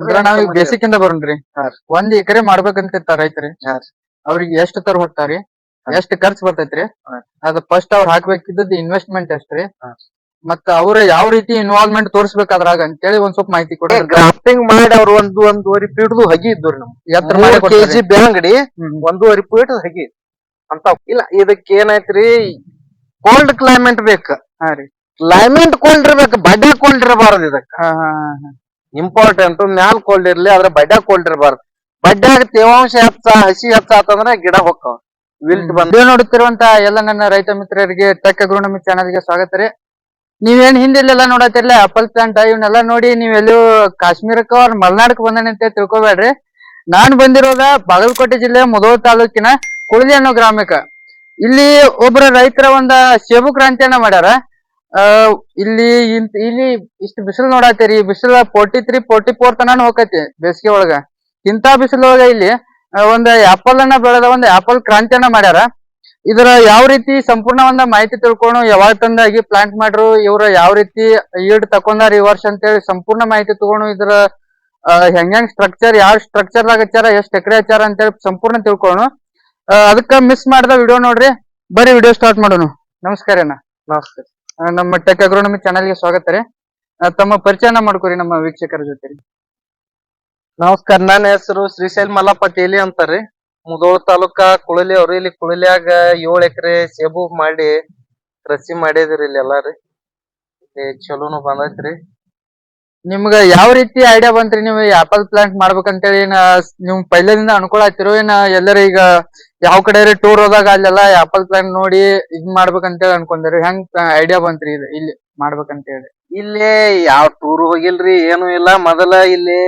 ಅಂದ್ರ ನಾವ್ ಬೇಸಿಕ್ ಇಂದ ಬರೋಣ್ರಿ. ಒಂದ್ ಎಕರೆ ಮಾಡ್ಬೇಕಂತ ರೈತರಿ. ಹಾ ಅವ್ರಿಗೆ ಎಷ್ಟ್ ತರ ಹೊಟ್ಟಾರಿ ಎಷ್ಟ್ ಖರ್ಚ್ ಬರ್ತೈತ್ರಿ? ಅದ್ ಫಸ್ಟ್ ಅವ್ರ ಹಾಕ್ಬೇಕಿದ್ದದ್ ಇನ್ವೆಸ್ಟ್ಮೆಂಟ್ ಎಷ್ಟ್ರಿ. ಮತ್ತ ಅವ್ರ ಯಾವ ರೀತಿ ಇನ್ವಾಲ್ವ್ಮೆಂಟ್ ತೋರಿಸ್ಬೇಕು ಅದ್ರಾಗ ಅಂತೇಳಿ ಒಂದ್ ಸ್ವಲ್ಪ ಮಾಹಿತಿ ಕೊಡ್ರಿ. ಗ್ರಾಫ್ಟಿಂಗ್ ಮಾಡಿ ಅವ್ರ ಒಂದ್ ಒಂದೂವರೆ ಫೀಟ್ದು ಹಗಿ ಇದ್ರು ನಮ್ ಎತ್ತರ. ಕೆಜಿ ಬೆಳಂಗಡಿ. ಒಂದೂವರೆ ಫೀಟ್ ಹಗಿ ಅಂತ ಇಲ್ಲ ಇದಕ್ಕೆ ಏನಾಯ್ತ್ರಿ? ಕೋಲ್ಡ್ ಕ್ಲೈಮೇಟ್ ಬೇಕ. ಹಾ ರೀ. ಕ್ಲೈಮೇಟ್ ಕೋಲ್ಡ್ ಇರ್ಬೇಕು ಬಡ್ಡೆ ಕೋಲ್ಡ್ ಇರಬಾರದು ಇದಕ್ಕ. ಹಾ ಹಾ ಹಾ. ಇಂಪಾರ್ಟೆಂಟ್ ಮ್ಯಾಲ್ ಕೋಲ್ಡ್ ಇರ್ಲಿ ಆದ್ರೆ ಬಡ್ಡ ಕೋಲ್ಡ್ ಇರಬಾರ್ದು. ಬಡ್ಡ್ಯಾಗ ತೇವಾಂಶ ಹೆಚ್ಚ ಹಸಿ ಹೆಚ್ಚ ಆತಂದ್ರ ಗಿಡ ಹೊಕ್ಕಾವ. ವಿಲ್ಟ್ ಬಂದ ನೀವು ನೋಡುತ್ತಿರುವಂತ ಎಲ್ಲ ನನ್ನ ರೈತ ಮಿತ್ರರಿಗೆ ಟೆಕ್ ಅಗ್ರೋನಮಿ ಚಾನಲ್ಗೆ ಸ್ವಾಗತ ರೀ. ನೀವೇನ್ ಹಿಂದಿಲ್ಲೆಲ್ಲ ನೋಡತ್ತಿರ್ಲ ಆಪಲ್ ಪ್ಲಾಂಟ್ ಇವನ್ನೆಲ್ಲ ನೋಡಿ ನೀವೆಲ್ಲೂ ಕಾಶ್ಮೀರಕ್ಕ ಅವ್ರ ಮಲ್ನಾಡಕ್ ಬಂದನೆ ಅಂತ ತಿಳ್ಕೊಬೇಡ್ರಿ. ನಾನ್ ಬಂದಿರೋದ ಬಾಗಲಕೋಟೆ ಜಿಲ್ಲೆ ಮುಧೋಳ ತಾಲೂಕಿನ ಕುಳಲಿ ಅನ್ನೋ ಗ್ರಾಮಕ್ಕ. ಇಲ್ಲಿ ಒಬ್ಬರ ರೈತರ ಒಂದ ಸೇಬು ಕ್ರಾಂತಿಯನ್ನ ಮಾಡ್ಯಾರ. ಇಲ್ಲಿ ಇಂತ ಇಲ್ಲಿ ಇಷ್ಟು ಬಿಸಿಲು ನೋಡತ್ತೀರಿ ಬಿಸಿಲ ಫೋರ್ಟಿ ತ್ರೀ ಫೋರ್ಟಿ ಫೋರ್ ತನಾನು ಹೋಗತಿ ಬೇಸಿಗೆ ಒಳಗ. ಇಂತ ಬಿಸಿಲೊಳಗ ಇಲ್ಲಿ ಒಂದ್ ಆಪಲ್ ಅನ್ನ ಬೆಳೆದ ಒಂದ್ ಆಪಲ್ ಕ್ರಾಂತಿಯನ್ನ ಮಾಡ್ಯಾರ. ಇದರ ಯಾವ ರೀತಿ ಸಂಪೂರ್ಣ ಒಂದ ಮಾಹಿತಿ ತಿಳ್ಕೊಂಡು ಯಾವಾಗ ತಂದಾಗಿ ಪ್ಲಾಂಟ್ ಮಾಡ್ರು ಇವ್ರ ಯಾವ ರೀತಿ ಈಡ್ ತಕೊಂಡಾರ ಈ ವರ್ಷ ಅಂತೇಳಿ ಸಂಪೂರ್ಣ ಮಾಹಿತಿ ತಗೊಂಡು ಇದ್ರ ಹೆಂಗ್ ಹೆಂಗ್ ಸ್ಟ್ರಕ್ಚರ್ ಯಾವ ಸ್ಟ್ರಕ್ಚರ್ ದಾಗ ಹಚ್ಚಾರ ಎಷ್ಟ್ ಎಕರೆ ಹಚ್ಚಾರ ಅಂತೇಳಿ ಸಂಪೂರ್ಣ ತಿಳ್ಕೊಂಡು ಆ, ಅದಕ್ಕ ಮಿಸ್ ಮಾಡ್ದ ವಿಡಿಯೋ ನೋಡ್ರಿ. ಬರೀ ವಿಡಿಯೋ ಸ್ಟಾರ್ಟ್ ಮಾಡೋಣ. ನಮಸ್ಕಾರ ಆ, ನಮ್ಮ ಟೆಕ್ ಅಗ್ರೋನಮಿ ಚಾನಲ್ಗೆ ಸ್ವಾಗತ ರೀ. ತಮ್ಮ ಪರಿಚಯನ ಮಾಡ್ಕೊರಿ ನಮ್ಮ ವೀಕ್ಷಕರ ಜೊತೆ. ನಮಸ್ಕಾರ ನನ್ನ ಹೆಸರು ಶ್ರೀಶೈಲ್ ಮಲ್ಲಪ್ಪ ತೇಲಿ ಅಂತಾರ್ರಿ ಮುದೋಳ ತಾಲೂಕಾ ಕುಳಲಿ ಅವ್ರಿ. ಇಲ್ಲಿ ಕುಳಲಿಯಾಗ ಏಳು ಎಕರೆ ಸೇಬು ಮಾಡಿ ಕೃಷಿ ಮಾಡಿದ್ರಿ ಇಲ್ಲಿ ಎಲ್ಲಾರಿ. ಚಲೋನು ಬಂದೈತ್ರಿ. ನಿಮ್ಗ ಯಾವ ರೀತಿ ಐಡಿಯಾ ಬಂತ್ರಿ? ನೀವು ಆಪಲ್ ಪ್ಲಾಂಟ್ ಮಾಡ್ಬೇಕಂತೇಳಿ ನಿಮ್ ನೀವು ಪೈಲದಿಂದ ಅನ್ಕೊಳತ್ತಿರೋ ಏನ ಎಲ್ಲರ ಈಗ ಯಾವ ಕಡೆ ರೀ ಟೂರ್ ಹೋದಾಗ ಅಲ್ಲೆಲ್ಲ ಆಪಲ್ ಪ್ಲಾಂಟ್ ನೋಡಿ ಇದ್ ಮಾಡ್ಬೇಕಂತೇಳಿ ಅನ್ಕೊಂಡ್ರಿ ಹೆಂಗ್ ಐಡಿಯಾ ಬಂತ್ರಿ ಇದು? ಇಲ್ಲಿ ಮಾಡ್ಬೇಕಂತ ಹೇಳಿ ಇಲ್ಲಿ ಯಾವ ಟೂರ್ ಹೋಗಿಲ್ರಿ ಏನು ಇಲ್ಲ. ಮೊದಲ ಇಲ್ಲಿ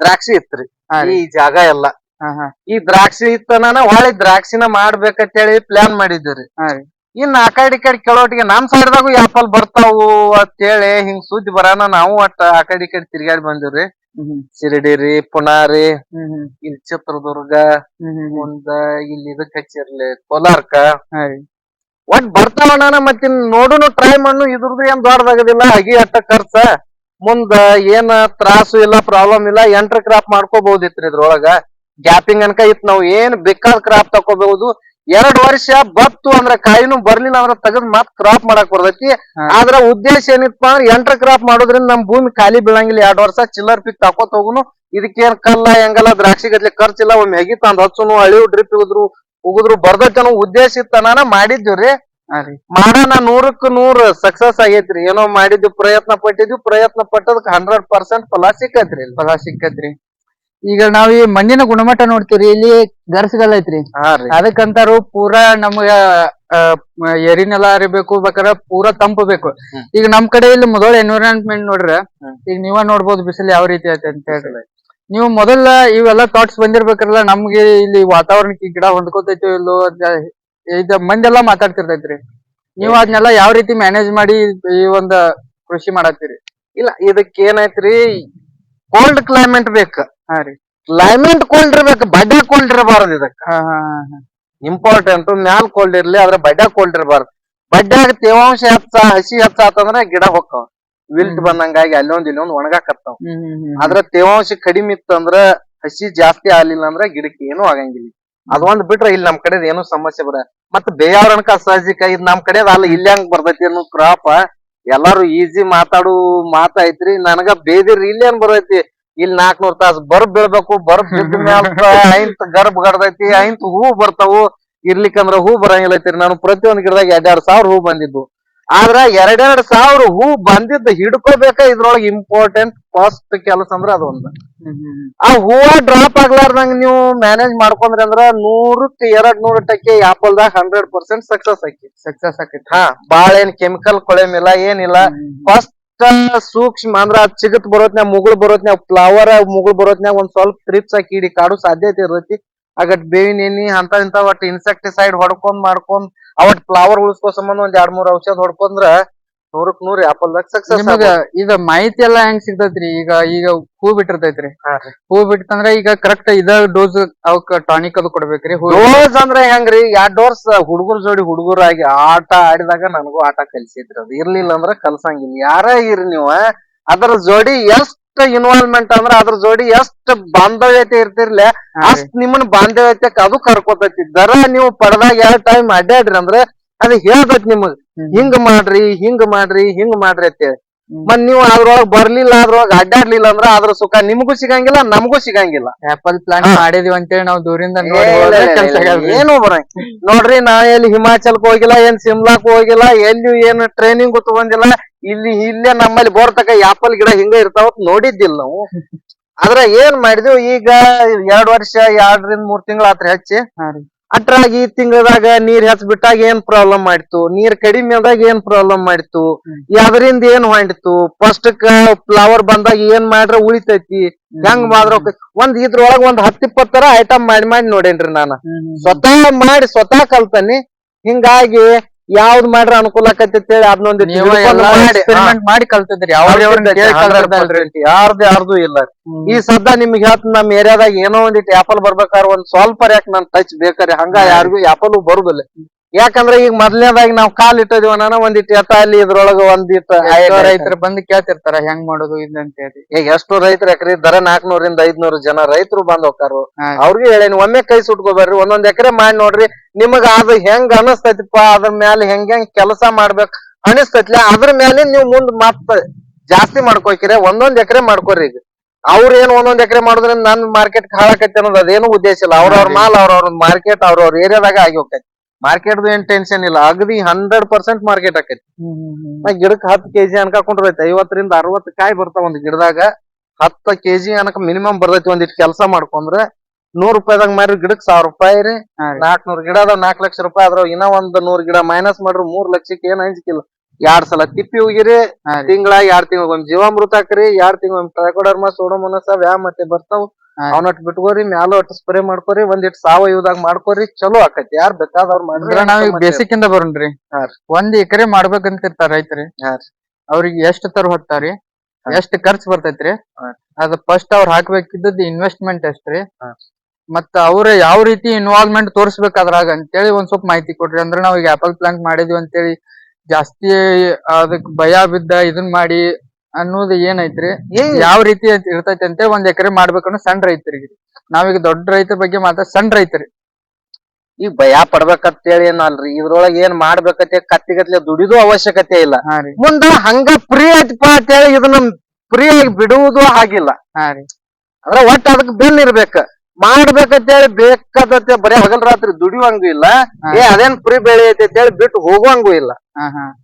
ದ್ರಾಕ್ಷಿ ಇತ್ರಿ. ಈ ಜಾಗ ಎಲ್ಲ. ಹಾ ಹಾ. ಈ ದ್ರಾಕ್ಷಿ ಇತ್ತನ ಒಳ್ಳೆ ದ್ರಾಕ್ಷಿನ ಮಾಡ್ಬೇಕಂತೇಳಿ ಪ್ಲಾನ್ ಮಾಡಿದ್ವಿ ಹಾ ರೀ. ಇನ್ ಆ ಕಡೆ ಈ ಕಡೆ ಕೆಲವೊಟ್ಟಿಗೆ ನಮ್ ಸೈಡ್ದಾಗು ಆಪಲ್ ಬರ್ತಾವು ಅಂತೇಳಿ ಹಿಂಗ್ ಸುದ್ದಿ ಬರಾನ ನಾವು ಒಟ್ಟ ಆ ಕಡೆ ಈ ಕಡೆ ತಿರ್ಗಾಡಿ ಬಂದಿವ್ರಿ. ಶಿರಡಿ ರೀ ಹ್ಮ್ ಇಲ್ಲಿ ಚಿತ್ರದುರ್ಗ. ಮುಂದ ಇಲ್ಲಿ ಇದಕ್ ಹಚ್ಚಿರ್ಲಿ ಕೋಲಾರ್ಕ ಒಟ್ ಬರ್ತಾವಣ್ಣ ಮತ್ತಿನ್ ನೋಡುನು ಟ್ರೈ ಮಾಡು ಇದ್ರದ್ದು ಏನ್ ದೊಡ್ಡದಾಗದಿಲ್ಲ ಅಗಿ ಅಟ್ಟ ಖರ್ಚ. ಮುಂದ ಏನ ತ್ರಾಸು ಇಲ್ಲ ಪ್ರಾಬ್ಲಮ್ ಇಲ್ಲ ಎಂಟ್ರ್ ಕ್ರಾಪ್ ಮಾಡ್ಕೋಬಹುದಿತ್ರಿ ಇದ್ರೊಳಗ. ಗ್ಯಾಪಿಂಗ್ ಅನ್ಕ ಇತ್ ನಾವ್ ಏನ್ ಬೇಕಾದ ಕ್ರಾಪ್ ತಕೋಬಹುದು ಎರಡ್ ವರ್ಷ ಬತ್ತು ಅಂದ್ರ ಕಾಯಿನು ಬರ್ಲಿಲ್ಲ ಅಂದ್ರ ತೆಗದ್ ಮತ್ ಕ್ರಾಪ್ ಮಾಡಕ್ ಬರ್ತೈತಿ. ಆದ್ರ ಉದ್ದೇಶ ಏನಿತ್ತು ಅಂದ್ರ ಎಂಟ್ರ ಕ್ರಾಪ್ ಮಾಡೋದ್ರಿಂದ ನಮ್ ಭೂಮಿ ಖಾಲಿ ಬೀಳಂಗಿಲ್ಲ. ಎರಡ್ ವರ್ಷ ಚಿಲ್ಲರ್ ಪಿಕ್ ತಕೋತ ಹೋಗುನು. ಇದಕ್ಕೇನ್ ಕಲ್ಲ ಹೆಂಗಲ್ಲ ದ್ರಾಕ್ಷಿ ಗದ್ಲೆ ಖರ್ಚಿಲ್ಲ ಒಮ್ಮೆ ಹೆಗಿ ತಂದ್ ಹಚ್ಚುನು ಅಳಿವು ಡ್ರಿಪ್ ಉಗುದ್ರು ಉಗುದ್ರು ಬರ್ದೈತಿ ಅನ್ನೋ ಉದ್ದೇಶ ಇತ್ತನ ಮಾಡಿದ್ವಿ ಮಾಡೋಣ ನೂರಕ್ ನೂರ್ ಸಕ್ಸಸ್ ಆಗೈತ್ರಿ. ಏನೋ ಮಾಡಿದ್ವಿ ಪ್ರಯತ್ನ ಪಟ್ಟಿದ್ವಿ. ಪ್ರಯತ್ನ ಪಟ್ಟದಕ್ ಹಂಡ್ರೆಡ್ ಪರ್ಸೆಂಟ್ ಫಲ ಸಿಕ್ಕದ್ರಿ ಇಲ್ಲಿ. ಫಲ ಸಿಕ್ಕತ್ರಿ. ಈಗ ನಾವ್ ಈ ಮಣ್ಣಿನ ಗುಣಮಟ್ಟ ನೋಡ್ತೀವ್ರಿ ಇಲ್ಲಿ ಗರ್ಸ್ಗಲ್ ಐತ್ರಿ. ಹಾ ರೀ. ಅದಕ್ಕಂತಾರು ಪೂರಾ ನಮ್ಗ ಎರಿನೆಲ್ಲ ಅರಿಬೇಕು ಬೇಕಾರ ಪೂರಾ ತಂಪು ಬೇಕು. ಈಗ ನಮ್ ಕಡೆ ಇಲ್ಲಿ ಮೊದಲ ಎನ್ವಿರಾನ್ಮೆಂಟ್ ನೋಡ್ರ. ಈಗ ನೀವ ನೋಡ್ಬೋದು ಬಿಸಿಲು ಯಾವ ರೀತಿ ಐತೆ ಅಂತ ಹೇಳಿ. ನೀವು ಮೊದಲ ಇವೆಲ್ಲ ಥಾಟ್ಸ್ ಬಂದಿರ್ಬೇಕಲ್ಲ ನಮ್ಗೆ ಇಲ್ಲಿ ವಾತಾವರಣಕ್ಕೆ ಗಿಡ ಹೊಂದ್ಕೋತೈತೋ ಇಲ್ಲೋ ಅಂತ ಇದ ಮಂದೆಲ್ಲ ಮಾತಾಡ್ತಿರ್ತೈತ್ರಿ. ನೀವು ಅದನ್ನೆಲ್ಲ ಯಾವ ರೀತಿ ಮ್ಯಾನೇಜ್ ಮಾಡಿ ಈ ಒಂದ ಕೃಷಿ ಮಾಡತ್ತೀರಿ? ಇಲ್ಲ ಇದಕ್ ಏನೈತ್ರಿ ಕೋಲ್ಡ್ ಕ್ಲೈಮೇಟ್ ಬೇಕ. ಹಾ ರೀ. ಕ್ಲೈಮೇಟ್ ಕೋಲ್ಡ್ ಇರ್ಬೇಕು ಬಡ್ಡ ಕೋಲ್ಡ್ ಇರಬಾರದು ಇದಕ್ಕ. ಹಾ ಹಾ ಹಾ ಇಂಪಾರ್ಟೆಂಟ್ ಮ್ಯಾಲ್ ಕೋಲ್ಡ್ ಇರ್ಲಿ ಆದ್ರೆ ಬಡ್ಡ ಕೋಲ್ಡ್ ಇರಬಾರ್ದು. ಬಡ್ಡ್ಯಾಗ ತೇವಾಂಶ ಹೆಚ್ಚ ಹಸಿ ಹೆಚ್ಚ ಆತಂದ್ರ ಗಿಡ ಹೋಗ್ತಾವ ವಿಲ್ಟ್ ಬಂದಂಗಾಗಿ ಅಲ್ಲೊಂದ್ ಇಲ್ಲೊಂದ್ ಒಣಗಾಕತ್ತಾವ. ಹ್ಮ್ ಹ್ಮ್ ಹ್ಮ್ ಆದ್ರ ತೇವಾಂಶ ಕಡಿಮೆ ಇತ್ತಂದ್ರ ಹಸಿ ಜಾಸ್ತಿ ಆಗ್ಲಿಲ್ಲ ಅಂದ್ರೆ ಗಿಡಕ್ಕೆ ಏನು ಆಗಂಗಿಲ್ಲ. ಅದೊಂದ್ ಬಿಟ್ರೆ ಇಲ್ಲಿ ನಮ್ ಕಡೆ ಏನು ಸಮಸ್ಯೆ ಬರ ಮತ್ತೆ ಬೇಯಾವರಣಕ ಸಹಜಿಕ ಇದ್ ನಮ್ ಕಡೆ ಅಲ್ಲ ಇಲ್ಲಿ ಹಂಗ್ ಬರ್ತೈತಿ ಅನ್ನೋ ಕ್ರಾಪ ಎಲ್ಲಾರು ಈಜಿ ಮಾತಾಡು ಮಾತಾಯ್ತ್ರಿ ನನಗ ಬೇದಿರ್ ಇಲ್ಲಿ ಏನ್ ಬರ್ತೈತಿ? ಇಲ್ಲಿ ನಾಲ್ಕನೂರ್ ತಾಸು ಬರ್ಬ್ ಬೀಳ್ಬೇಕು ಬರ್ಬ್ ಬಿದ್ದ ಮ್ಯಾಲ ಐಂತ್ ಗರ್ಭ ಗಡ್ದೈತಿ ಐಂತ್ ಹೂ ಬರ್ತಾವು. ಇರ್ಲಿಕ್ಕಂದ್ರ ಹೂ ಬರಂಗಿಲ್ಲ ಐತಿ ನಾನು ಪ್ರತಿಯೊಂದ್ ಗಿಡದಾಗ ಎರಡ್ ಸಾವಿರ ಹೂ ಬಂದಿದ್ದು. ಆದ್ರ ಎರಡೆರಡ್ ಸಾವಿರ ಹೂ ಬಂದಿದ್ದ ಹಿಡ್ಕೋಬೇಕ ಇದ್ರೊಳಗ ಇಂಪಾರ್ಟೆಂಟ್ ಫಸ್ಟ್ ಕೆಲಸ ಅಂದ್ರ ಅದೊಂದ್ ಆ ಹೂವ ಡ್ರಾಪ್ ಆಗ್ಲಾರ್ದಂಗ ನೀವು ಮ್ಯಾನೇಜ್ ಮಾಡ್ಕೊಂಡ್ರಿ ಅಂದ್ರ ನೂರಕ್ಕೆ ಎರಡ್ ನೂರ ಟಕ್ಕೆ ಆಪಲ್ದಾಗ ಹಂಡ್ರೆಡ್ ಪರ್ಸೆಂಟ್ ಸಕ್ಸಸ್ ಆಕಿ. ಸಕ್ಸಸ್ ಆಕೈತಿ. ಹಾ ಬಾಳ ಏನ್ ಕೆಮಿಕಲ್ ಕೊಳೆಮಿಲ್ಲ ಏನಿಲ್ಲ. ಫಸ್ಟ್ ಸೂಕ್ಷ್ಮ ಅಂದ್ರ ಅದ್ ಚಿಗತ್ ಬರೋತ್ನ್ಯಾಗ, ಮುಗುಳ್ ಬರೋತ್ನ್ಯಾಗ ಫ್ಲವರ್ ಮುಗುಳ್ ಬರೋತ್ನ್ಯಾಗ ಒಂದ್ ಸ್ವಲ್ಪ ತ್ರಿಪ್ಸ್ ಹಾಕಿ ಇಡೀ. ಕಾಡು ಸಾಧ್ಯತೆ ಇರತಿ ಆಗಟ್ ಬೇವಿನ ಎಣ್ಣಿ, ಅಂತ ಇಂತ ಒಟ್ ಇನ್ಸೆಕ್ಟಿಸೈಡ್ ಹೊಡ್ಕೊಂಡ್ ಮಾಡ್ಕೊಂಡ್ ಅವಟ್ ಫ್ಲವರ್ ಉಳಿಸ್ಕೋ ಸಂಬಂಧ ಒಂದ್ ಎರಡ್ ಮೂರ್ ಔಷಧ ಹೊಡ್ಕೊಂಡ್ರ ನೂರಕ್ ನೂರ್ ಆಪಲ್ದಾಗ ಸಕ್ಸಸ್ ನಿಮಗ ಈಗ ಮಾಹಿತಿ ಎಲ್ಲಾ ಹೆಂಗ್ ಸಿಗ್ತೈತ್ರಿ? ಈಗ ಈಗ ಹೂ ಬಿಟ್ಟಿರ್ತೈತ್ರಿ. ಹಾ ಬಿಟ್ಟಂದ್ರ ಈಗ ಕರೆಕ್ಟ್ ಇದ ಡೋಸ್ ಅವಕ್ಕ ಟಾನಿಕ್ ಅದು ಕೊಡ್ಬೇಕ್ರಿ. ಡೋಸ್ ಅಂದ್ರೆ ಹೆಂಗ್ರಿ? ಎರಡ್ ಡೋರ್ಸ್ ಹುಡುಗರ್ ಜೋಡಿ ಹುಡುಗರಾಗಿ ಆಟ ಆಡಿದಾಗ ನನಗೂ ಆಟ ಕಲ್ಸಿದ್ರಿ ಅದು. ಇರ್ಲಿಲ್ಲ ಅಂದ್ರ ಕಲ್ಸಂಗಿಲ್ಲ. ಯಾರ ಇರಿ ನೀವು ಅದರ ಜೋಡಿ ಎಷ್ಟ್ ಎಷ್ಟ್ ಇನ್ವಾಲ್ವ್ಮೆಂಟ್ ಅಂದ್ರ ಅದ್ರ ಜೋಡಿ ಎಷ್ಟ್ ಬಾಂಧವ್ಯತೆ ಇರ್ತಿರ್ಲಿ ಅಷ್ಟ್ ನಿಮ್ಮನ್ ಬಾಂಧವ್ಯತೆ ಅದು ಕರ್ಕೋತೈತಿ. ದರ ನೀವು ಪಡೆದಾಗ ಎರಡ್ ಟೈಮ್ ಅಡ್ಡಾಡ್ರಿ ಅಂದ್ರೆ ಅದು ಹೇಳ್ಬೇಕ್ ನಿಮಗ್. ಹಿಂಗ್ ಮಾಡ್ರಿ ಹಿಂಗ್ ಮಾಡ್ರಿ ಹಿಂಗ್ ಮಾಡ್ರಿ ಅಂತೇಳಿ. ಮತ್ ನೀವು ಅದ್ರೊಳಗ್ ಬರ್ಲಿಲ್ಲ ಅದ್ರೊಳಗ್ ಅಡ್ಡಾಡ್ಲಿಲ್ಲ ಅಂದ್ರ ಅದ್ರ ಸುಖ ನಿಮಗೂ ಸಿಗಂಗಿಲ್ಲ ನಮಗೂ ಸಿಗಂಗಿಲ್ಲ ಆಪಲ್ ಪ್ಲಾನ್ ಮಾಡಿದ್ವಿ ಅಂತೇಳಿ ನಾವು ದೂರಿಂದ. ಏನು ಬರಂಗ ನೋಡ್ರಿ ನಾ ಎಲ್ಲಿ ಹಿಮಾಚಲ್ಕ್ ಹೋಗಿಲ್ಲ ಏನ್ ಸಿಮ್ಲಾಕ್ ಹೋಗಿಲ್ಲ ಎಲ್ಲಿ ಏನ್ ಟ್ರೈನಿಂಗ್ ತಗೊಂಡಿಲ್ಲ ಇಲ್ಲಿ ಇಲ್ಲೇ ನಮ್ಮಲ್ಲಿ ಬೋರ್ತಕ ಆಪಲ್ ಗಿಡ ಹಿಂಗ ಇರ್ತಾವ ನೋಡಿದ್ದಿಲ್ಲ ನಾವು ಆದ್ರ ಏನ್ ಮಾಡಿದ್ವಿ ಈಗ ಎರಡ್ ವರ್ಷ ಎರಡರಿಂದ ಮೂರ್ ತಿಂಗಳ ಆತ್ರ ಹಚ್ಚಿ. ಅಟ್ರಾಗ ಈ ತಿಂಗಳದಾಗ ನೀರ್ ಹೆಚ್ಚ ಬಿಟ್ಟಾಗ ಏನ್ ಪ್ರಾಬ್ಲಮ್ ಮಾಡಿತ್ತು ನೀರ್ ಕಡಿಮೆ ಆದಾಗ ಏನ್ ಪ್ರಾಬ್ಲಮ್ ಮಾಡಿತ್ತು. ಯಾವ್ದ್ರಿಂದ ಏನ್ ಹೊಂಡಿತು ಫಸ್ಟ್ ಫ್ಲವರ್ ಬಂದಾಗ ಏನ್ ಮಾಡ್ರ ಉಳಿತೈತಿ? ಹೆಂಗ್ ಮಾಡ್ರ ಒಂದ್ ಇದ್ರೊಳಗ ಒಂದ್ ಹತ್ತಿಪ್ಪತ್ತರ ತರ ಐಟಮ್ ಮಾಡಿ ಮಾಡಿ ನೋಡೇನ್ರಿ ನಾನು. ಸ್ವತಃ ಮಾಡಿ ಸ್ವತಃ ಕಲ್ತಾನಿ. ಹಿಂಗಾಗಿ ಯಾವ್ದ್ ಮಾಡ್ರ ಅನುಕೂಲ ಆಕತಿ ಅದನ್ನೊಂದು ಎಕ್ಸ್ಪೆರಿಮೆಂಟ್ ಮಾಡಿ. ಕಲ್ತಿದ್ರಿ ಯಾರ್ದು ಯಾರ್ದು ಇಲ್ಲ. ಈ ಸದ್ದ ನಿಮ್ಗೆ ಹೇಳ್ತ ನಮ್ ಏರಿಯಾದಾಗ ಏನೋ ಒಂದಿಟ್ಟು ಆಪಲ್ ಬರ್ಬೇಕಾರ ಒಂದ್ ಸ್ವಲ್ಪ ಯಾಕೆ ನನ್ ಟಚ್ ಬೇಕಾರೆ ಹಂಗ. ಯಾರಿಗೂ ಆಪಲ್ ಬರುದಿಲ್ಲ. ಯಾಕಂದ್ರೆ ಈಗ ಮೊದ್ಲನೇದಾಗಿ ನಾವ್ ಕಾಲ್ ಇಟ್ಟಿದೀವ ನಾನು ಒಂದಿಟ್ಟು ಎತ್ತ ಅಲ್ಲಿ ಇದ್ರೊಳಗ ಒಂದಿಟ್ಟು. ಎಷ್ಟೋ ರೈತರು ಬಂದು ಕೇಳ್ತಿರ್ತಾರ ಹೆಂಗ್ ಮಾಡೋದು ಇದಂತ ಹೇಳಿ ಈಗ ಎಷ್ಟು ರೈತರ ಎಕರೆ ದರ ನಾಲ್ಕನೂರಿಂದ ಐದ್ನೂರು ಜನ ರೈತರು ಬಂದ್ ಹೋಗ್ತಾರು. ಅವ್ರಿಗೆ ಹೇಳೇನಿ ಒಮ್ಮೆ ಕೈ ಸುಟ್ಕೋಬೇಡ್ರಿ ಒಂದೊಂದ್ ಎಕರೆ ಮಾಡಿ ನೋಡ್ರಿ ನಿಮಗ ಅದು ಹೆಂಗ್ ಅನಸ್ತೈತಿಪ್ಪ ಅದ್ರ ಮ್ಯಾಲ ಹೆಂಗ್ ಹೆಂಗ್ ಕೆಲಸ ಮಾಡ್ಬೇಕ್ ಅನಿಸ್ತೈತ್ಲ ಅದ್ರ ಮ್ಯಾಲೆ ನೀವ್ ಮುಂದ್ ಮತ್ತ ಜಾಸ್ತಿ ಮಾಡ್ಕೋಕಿರ ಒಂದೊಂದ್ ಎಕರೆ ಮಾಡ್ಕೋರಿ ಈಗ. ಅವ್ರ ಏನ್ ಒಂದೊಂದ್ ಎಕರೆ ಮಾಡೋದ್ರಿಂದ ನನ್ ಮಾರ್ಕೆಟ್ ಹಾಳಾಕತ್ತೆ ಅನ್ನೋದು ಅದೇನು ಉದ್ದೇಶ ಇಲ್ಲ. ಅವ್ರವ್ರ. ಮಾಲ್ ಅವ್ರವ್ರ ಮಾರ್ಕೆಟ್ ಅವ್ರವ್ರ ಏರಿಯಾದಾಗ ಆಗಿ ಹೋಗ್ತೈತಿ. ಮಾರ್ಕೆಟ್ ಏನ್ ಟೆನ್ಷನ್ ಇಲ್ಲ. ಅಗದಿ ಹಂಡ್ರೆಡ್ ಪರ್ಸೆಂಟ್ ಮಾರ್ಕೆಟ್ ಆಕೈತಿ. ನಾ ಗಿಡಕ್ ಹತ್ತು ಕೆಜಿ ಅನ್ಕೊಂಡ್ರೈತೆ ಐವತ್ತರಿಂದ ಅರವತ್ತು ಕಾಯಿ ಬರ್ತಾವ ಒಂದ್ ಗಿಡದಾಗ. ಹತ್ತ ಕೆಜಿ ಅನಕ ಮಿನಿಮಮ್ ಬರ್ತೈತಿ ಒಂದಿಟ್ ಕೆಲಸ ಮಾಡ್ಕೊಂಡ್ರೆ ನೂರ್ ರೂಪಾಯಿದಾಗ ಮಾರಿ ಗಿಡಕ್ ಸಾವಿರ ರೂಪಾಯಿ ರೀ. ನಾಲ್ಕನೂರ್ ಗಿಡ ಅದಾವ ನಾಲ್ಕ್ ಲಕ್ಷ ರೂಪಾಯಿ ಅದ್ರ ಇನ್ನ ಒಂದ್ ನೂರ್ ಗಿಡ ಮೈನಸ್ ಮಾಡ್ರಿ ಮೂರ್ ಲಕ್ಷಕ್ಕೆ ಏನ್ ಅಂಜಿಕಿಲ್ಲ. ಎರಡ್ ಸಲ ತಿಪ್ಪಿ ಹೋಗಿರಿ. ತಿಂಗಳ ಎರಡ್ ತಿಂಗಳ ಒಂದ್ ಜೀವಾಮೃತ ಹಾಕ್ರಿ ಎರಡ್ ತಿಂಗಳ ಟ್ರೈಕೋಡರ್ಮ ಸೋಡೋಮೋನಸ ವ್ಯಾ ಮತ್ತೆ ಬರ್ತಾವ. ಅವನಟ್ ಬಿಟ್ಕೋರಿ ಮ್ಯಾಲ ಒಟ್ಟು ಸ್ಪ್ರೇ ಮಾಡ್ಕೋರಿ ಒಂದಿಟ್ ಸಾವಯವದಾಗ ಮಾಡ್ಕೋರಿ ಚಲೋ ಆಕೈತಿ. ಯಾರ್ ಬೇಕಾದವ್ರ ಅಂದ್ರ ನಾವ್ ಬೇಸಿಕ್ ಇಂದ ಬರೋಣ್ರಿ. ಒಂದ್ ಎಕರೆ ಮಾಡ್ಬೇಕಂತಿರ್ತಾರ ರೈತರಿ. ಹಾ ಅವ್ರಿಗೆ ಎಷ್ಟ್ ತರ ಹೊತ್ತಾರಿ. ಎಷ್ಟ್ ಖರ್ಚ್ ಬರ್ತೈತ್ರಿ. ಅದ ಫಸ್ಟ್ ಅವ್ರ ಹಾಕ್ಬೇಕಿದ್ದದ್ ಇನ್ವೆಸ್ಟ್ಮೆಂಟ್ ಎಷ್ಟ್ರಿ. ಮತ್ತ ಅವ್ರ ಯಾವ ರೀತಿ ಇನ್ವಾಲ್ವ್ಮೆಂಟ್ ತೋರಿಸ್ಬೇಕಾದ್ರಾಗ ಅಂತೇಳಿ ಒಂದ್ ಸ್ವಲ್ಪ ಮಾಹಿತಿ ಕೊಡ್ರಿ. ಅಂದ್ರ ನಾವ್ ಈಗ ಆಪಲ್ ಪ್ಲಾಂಟ್ ಮಾಡಿದ್ವಿ ಅಂತೇಳಿ ಜಾಸ್ತಿ ಅದಕ್ ಭಯ ಬಿದ್ದ ಇದನ್ ಮಾಡಿ ಅನ್ನೋದು ಏನೈತ್ರಿ? ಏನ್ ಯಾವ ರೀತಿ ಇರ್ತೈತಿ ಅಂತ ಒಂದ್ ಎಕರೆ ಮಾಡ್ಬೇಕನ್ನೋ ಸಣ್ಣ ರೈತರಿಗೆ. ನಾವೀಗ ದೊಡ್ಡ ರೈತರ ಬಗ್ಗೆ ಮಾತ್ರ ಸಣ್ಣ ರೈತರಿ. ಈಗ ಭಯ ಪಡ್ಬೇಕಂತೇಳಿ ಏನಲ್ರಿ? ಇದ್ರೊಳಗ ಏನ್ ಮಾಡ್ಬೇಕಂತ ಕತ್ತಿಗತ್ಲೆ ದುಡಿದು ಅವಶ್ಯಕತೆ ಇಲ್ಲ. ಹಾ ರೀ. ಮುಂದ ಹಂಗ ಫ್ರೀ ಅಂತ ಹೇಳಿ ಇದನ್ನ ಫ್ರೀ ಆಗಿ ಬಿಡುವುದು ಆಗಿಲ್ಲ. ಹಾ ರೀ. ಅಂದ್ರೆ ಒಟ್ಟ ಅದಕ್ ಬೆನ್ ಇರ್ಬೇಕ. ಮಾಡ್ಬೇಕಂತೇಳಿ ಬೇಕಾದತ್ತೆ ಬರೀ ಹಗಲ್ ರಾತ್ರಿ ದುಡಿಯುವಂಗು ಇಲ್ಲ. ಏ ಅದೇನ್ ಪುರಿ ಬೆಳೆ ಐತಿ ಅಂತೇಳಿ ಬಿಟ್ಟು ಹೋಗುವಂಗು ಇಲ್ಲ.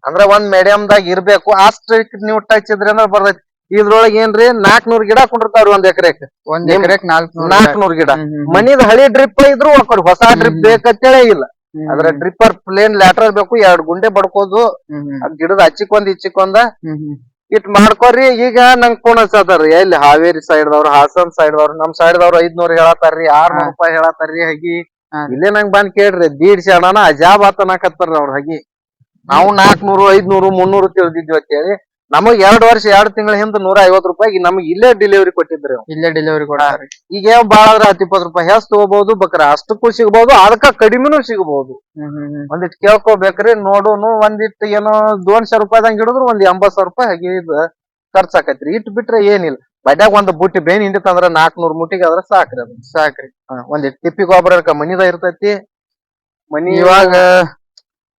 ಅಂದ್ರ ಒಂದ್ ಮೀಡಿಯಂ ದಾಗ ಇರ್ಬೇಕು. ಅಷ್ಟು ನೀವು ಟಚ್ ಇದ್ರಿ ಅಂದ್ರೆ ಬರ್ತೈತಿ. ಇದ್ರೊಳಗ ಏನ್ರಿ ನಾಲ್ಕನೂರ್ ಗಿಡ ಕುಂಡಿರ್ತಾವ್ರಿ ಒಂದ್ ಎಕರೆಕ್. ಒಂದ್ ಎಕರೆಕ್ ನಾಲ್ಕು ನಾಲ್ಕನೂರ್ ಗಿಡ. ಮನಿದ ಹಳಿ ಡ್ರಿಪ್ ಇದ್ರು ಆ ಹೊಸ ಡ್ರಿಪ್. ಬೇಕಂತೇಳಿ ಇಲ್ಲ. ಅದ್ರ ಡ್ರಿಪ್ಪರ್ ಪ್ಲೇನ್ ಲ್ಯಾಟ್ರಲ್ ಬೇಕು ಎರಡ್ ಗುಂಡೆ ಬಡ್ಕೋದು. ಗಿಡದ ಹಚ್ಚಿಕೊಂದ್ ಇಚ್ಚಿಕೊಂದ ಇಟ್ ಮಾಡ್ಕೊರಿ ಈಗ ನಂಗ್ ಫೋನ್ ಹಚ್ಚತಾರ್ರಿ. ಎಲ್ಲಿ ಹಾವೇರಿ ಸೈಡ್ ದವ್ರು ಹಾಸನ್ ಸೈಡ್ ದವ್ರು ನಮ್ ಸೈಡ್ ದವ್ರು ಐದ್ನೂರ್ ಹೇಳತಾರ್ರಿ ಆರ್ನೂರ್. ರೂಪಾಯಿ ಹೇಳತಾರ್ರಿ ಹಗಿ. ಇಲ್ಲೇ ನಂಗ್ ಬಂದ್ ಕೇಳ್ರಿ ದೀಡ್ಸಿ ಅಣ್ಣನ ಅಜಾಬ್ ಆತನಕತ್ತಾರ್ರಿ ಅವ್ರ ಹಗಿ. ನಾವು ನಾಲ್ಕನೂರು ಐದ್ನೂರು ಮುನ್ನೂರು ತಿಳಿದಿದ್ವಿ ಅಂತೇಳಿ. ನಮಗ್ ಎರಡ್ ವರ್ಷ ಎರಡ್ ತಿಂಗಳ ಹಿಂದ ನೂರ ಐವತ್ ರೂಪಾಯಿ ನಮಗ್ ಇಲ್ಲೇ ಡೆಲಿವರಿ ಕೊಟ್ಟಿದ್ರಿ ಇಲ್ಲೇ ಡೆಲಿವರಿ ಕೊಡ್ತಾರೆ. ಈಗ ಏನ್ ಬಾಳ ಅಂದ್ರೆ ಹತ್ತ್ ಇಪ್ಪತ್ ರೂಪಾಯಿ ಹೆಸ್ ತಗೋಬಹುದು ಬಕ್ರ ಅಷ್ಟಕ್ಕೂ ಸಿಗಬಹುದು ಅದಕ್ಕ ಕಡಿಮೆನೂ ಸಿಗಬಹುದು ಒಂದಿಟ್ ಕೇಳ್ಕೊಬೇಕ್ರಿ ನೋಡೋನು ಒಂದಿಟ್ ಏನೋ ದೋನ್ಶೆ ರೂಪಾಯಿದಂಗ್ ಹಿಡಿದ್ರು ಒಂದ್ ಎಂಬತ್ ಸಾವಿರ ರೂಪಾಯಿ ಹಾಗೆ ಇದ್ ಖರ್ಚ್ ಆಕೈತ್ರಿ ಇಟ್ ಬಿಟ್ರೆ ಏನಿಲ್ಲ. ಬಡ್ಯಾಗ ಒಂದ್ ಬುಟ್ಟಿ ಬೇನ್ ಹಿಂಡಿತಂದ್ರ ನಾಲ್ಕನೂರ್ ಮುಟ್ಟಿಗೆ ಅದ್ರ ಸಾಕ್ರಿ ಅದ್ ಸಾಕ್ರಿ. ಒಂದಿಟ್ ತಿಪ್ಪಿ ಗೊಬ್ಬರ ಮನಿದ ಇರ್ತೈತಿ. ಮನಿ ಇವಾಗ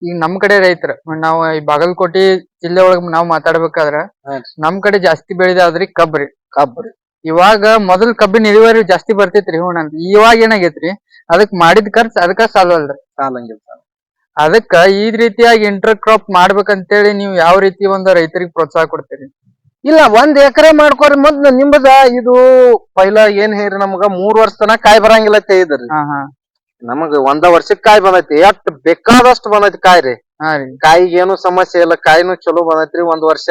ಈಗ ನಮ್ ಕಡೆ ರೈತರ ನಾವ್ ಈ ಬಾಗಲಕೋಟೆ ಜಿಲ್ಲೆ ಒಳಗ್ ನಾವ್ ಮಾತಾಡ್ಬೇಕಾದ್ರ. ನಮ್ ಕಡೆ ಜಾಸ್ತಿ ಬೆಳಿದಾದ್ರಿ ಕಬ್ರಿ. ಕಬ್ಬರಿ ಇವಾಗ ಮೊದಲ್ ಕಬ್ಬಿನ ಇಳುವರಿ ಜಾಸ್ತಿ ಬರ್ತೈತ್ರಿ ಹೂಣ ಅಂತ. ಇವಾಗ ಏನಾಗೈತ್ರಿ ಅದಕ್ ಮಾಡಿದ ಖರ್ಚು ಅದಕ್ಕ ಸಾಲವಲ್ರಿ ಸಾಲಂಗಿಲ್ಲ ಸಾಲ. ಅದಕ್ಕ ಈ ರೀತಿಯಾಗಿ ಇಂಟರ್ ಕ್ರಾಪ್ ಮಾಡ್ಬೇಕಂತೇಳಿ ನೀವು ಯಾವ ರೀತಿ ಒಂದು ರೈತರಿಗೆ ಪ್ರೋತ್ಸಾಹ ಕೊಡ್ತೀರಿ? ಇಲ್ಲ ಒಂದ್ ಎಕರೆ ಮಾಡ್ಕೊರಿ ಮೊದ್ಲು ನಿಮ್ಮದ ಇದು ಪೈಲ ಏನ್ ಹೇಳ್ರಿ ನಮಗ ಮೂರ್ ವರ್ಷ ತನಕ ಕಾಯಿ ಬರಂಗಿಲ್ಲ ಹಾ. ನಮಗ ಒಂದ ವರ್ಷಕ್ ಕಾಯಿ ಬಂದೈತಿ ಎಷ್ಟ್ ಬೇಕಾದಷ್ಟು ಬಂದೈತಿ ಕಾಯಿ ರೀ ಹಾ ರೀ. ಕಾಯಿಗೆ ಏನು ಸಮಸ್ಯೆ ಇಲ್ಲ ಕಾಯಿನೂ ಚಲೋ ಬಂದೈತ್ರಿ ಒಂದ್ ವರ್ಷ.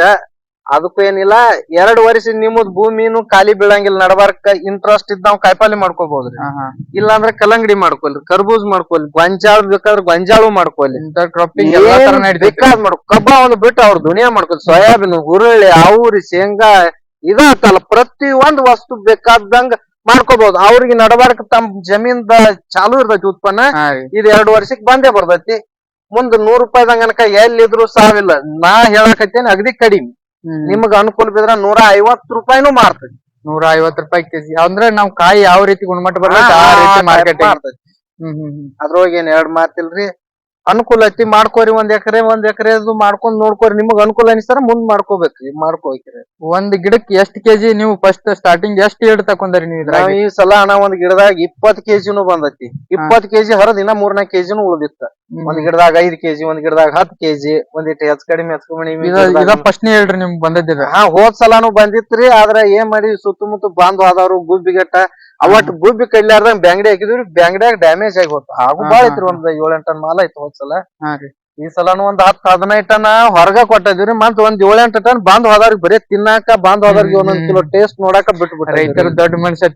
ಅದಕ್ಕೂ ಏನಿಲ್ಲ ಎರಡ್ ವರ್ಷ ನಿಮ್ಮದ್ ಭೂಮಿನು ಖಾಲಿ ಬೀಳಂಗಿಲ್ಲ ನಡಬಾರ್ಕ ಇಂಟ್ರೆಸ್ಟ್ ಇದ್ದ ನಾವ್ ಕಾಯಿಪಲ್ಲೆ ಮಾಡ್ಕೋಬಹುದ್ರಿ ಹಾ ಹಾ. ಇಲ್ಲಾಂದ್ರೆ ಕಲ್ಲಂಗಡಿ ಮಾಡ್ಕೊಲ್ರಿ ಕರ್ಬೂಜ್ ಮಾಡ್ಕೊಲಿ ಗೊಂಜಾಳ ಬೇಕಾದ್ರೆ ಗೊಂಜಾಳು ಮಾಡ್ಕೊಲಿ. ಇಂಟರ್ ಕ್ರಾಪಿಂಗ್ ಎಲ್ಲಾ ತರ ಏನ್ ನಡೀತೈತಿ ಬೇಕಾದ್ ಮಾಡ್ಕೊ ಕಬ್ಬ ಒಂದು ಬಿಟ್ಟು ಅವ್ರ ದುನಿಯಾ ಮಾಡ್ಕೊಲ್ ಸೋಯಾಬೀನ್ ಹುರುಳಿ ಅವ್ರಿ ಶೇಂಗಾ ಇದಾತಲ್ಲ ಪ್ರತಿ ಒಂದ್ ವಸ್ತು ಬೇಕಾದಂಗ ಮಾಡ್ಕೋಬಹುದು. ಅವ್ರಿಗೆ ನಡಬಾರಕ ತಮ್ಮ ಜಮೀನ್ದ ಚಾಲು ಇರ್ತೈತಿ ಉತ್ಪನ್ನ. ಇದು ಎರಡು ಇದ್ ಎರಡ್ ವರ್ಷಕ್ ಬಂದೇ ಬರ್ತೈತಿ. ಮುಂದ್ ನೂರ್ ರೂಪಾಯಿದಂಗ ಅನಕ ಎಲ್ಲಿದ್ರು ಸಾವಿಲ್ಲ. ನಾ ಹೇಳಕತ್ತೇನೆ ಅಗದಿ ಕಡಿಮೆ. ನಿಮ್ಗ ಅನುಕೂಲ ಬಿದ್ರ ನೂರ ಐವತ್ ರೂಪಾಯಿನೂ ಮಾರ್ತೈತಿ. ನೂರ ಐವತ್ ರೂಪಾಯಿ ಕೆಜಿ. ಅಂದ್ರೆ ನಮ್ ಕಾಯಿ ಯಾವ ರೀತಿ ಗುಣಮಟ್ಟ ಬರ್ತೈತಿ ಆ ರೀತಿ ಮಾರ್ಕೆಟ್ ಮಾಡ್ತೈತಿ ಹ್ಮ್ ಹ್ಮ್ ಹ್ಮ್. ಅದ್ರೊಳಗೆ ಏನ್ ಎರಡ್ ಮಾತಿಲ್ರಿ? ಅನುಕೂಲ ಐತಿ ಮಾಡ್ಕೋರಿ ಒಂದ್ ಎಕರೆ ಒಂದ್ ಎಕರೆ ಮಾಡ್ಕೊಂಡ್ ನೋಡ್ಕೋರಿ. ನಿಮಗ್ ಅನುಕೂಲ ಅನಿಸ್ತಾರ ಮುಂದ್ ಮಾಡ್ಕೋಬೇಕ್ರಿ ಮಾಡ್ಕೋಕ್ರಿ ಒಂದ್ ಗಿಡಕ್ಕೆ ಎಷ್ಟ್ ಕೆಜಿ ನೀವು ಫಸ್ಟ್ ಸ್ಟಾರ್ಟಿಂಗ್ ಎಷ್ಟ್ ಏಡ್ ತಕೊಂಡ್ರಿ ನೀವು ನಾವ್ ಈ ಸಲ ಅಣ್ಣ ಒಂದ್ ಗಿಡದಾಗ ಇಪ್ಪತ್ ಕೆಜಿನು ಬಂದೈತಿ. ಇಪ್ಪತ್ ಕೆಜಿ ಹರದ್ ಇನ್ನ ಮೂರ್ನಾಕ್ ಕೆಜಿನು ಉಳ್ದಿತ್ತ. ಒಂದ್ ಗಿಡದಾಗ ಐದ್ ಕೆಜಿ ಒಂದ್ ಗಿಡದಾಗ ಹತ್ ಕೆಜಿ ಒಂದಿಟ್ಟು ಹೆಚ್ಚ ಕಡಿಮೆ ಹೆಚ್ಚ್ ಕಡಿಮೆ ಹೇಳ್ರಿ ನಿಮ್ಗ್ ಬಂದಿದ್ದೀರಾ ಹಾ ಹೋದ್ ಸಲಾನು ಬಂದಿತ್ರಿ ಆದ್ರ ಏನ್ ಮಾಡಿ ಸುತ್ತಮುತ್ತ ಬಾಂಧವ ಆದವ್ರು ಗುಬ್ಬಿಗೆಟ್ಟ ಅವಟ್ ಗುಬ್ಬಿ ಕಡ್ಲಾರ್ದಂಗ್ ಬ್ಯಾಂಗಡಿ ಹಾಕಿದ್ವಿ ಬ್ಯಾಂಗಡ್ಯಾಗ ಡ್ಯಾಮೇಜ್ ಆಗಿ ಹೋತ. ಹಾಗೂ ಬಾಳ ಐತ್ರಿ ಒಂದ್ ಏಳೆಂಟ್ ಟನ್ ಮಾಲ್ ಐತಿ ಹೋದ್ಸಲ ಈ ಸಲಾನು ಒಂದ್ ಹತ್ತ್ ಹದಿನೈದು ಟನ್ ಹೊರಗ ಕೊಟ್ಟಿದ್ವಿ ಮತ್ ಒಂದ್ ಏಳೆಂಟು ಟನ್ ಬಂದ್ ಆದವ್ರಿಗೆ ಬರೀ ತಿನ್ನಾಕ ಬಂದ್ ಆದವ್ರಿಗೆ ಒಂದೊಂದ್. ಕಿಲೋ ಟೇಸ್ಟ್ ನೋಡಾಕ ಬಿಟ್ಟು ರೈತರ ದೊಡ್ಡ ಮನುಷ್ಯ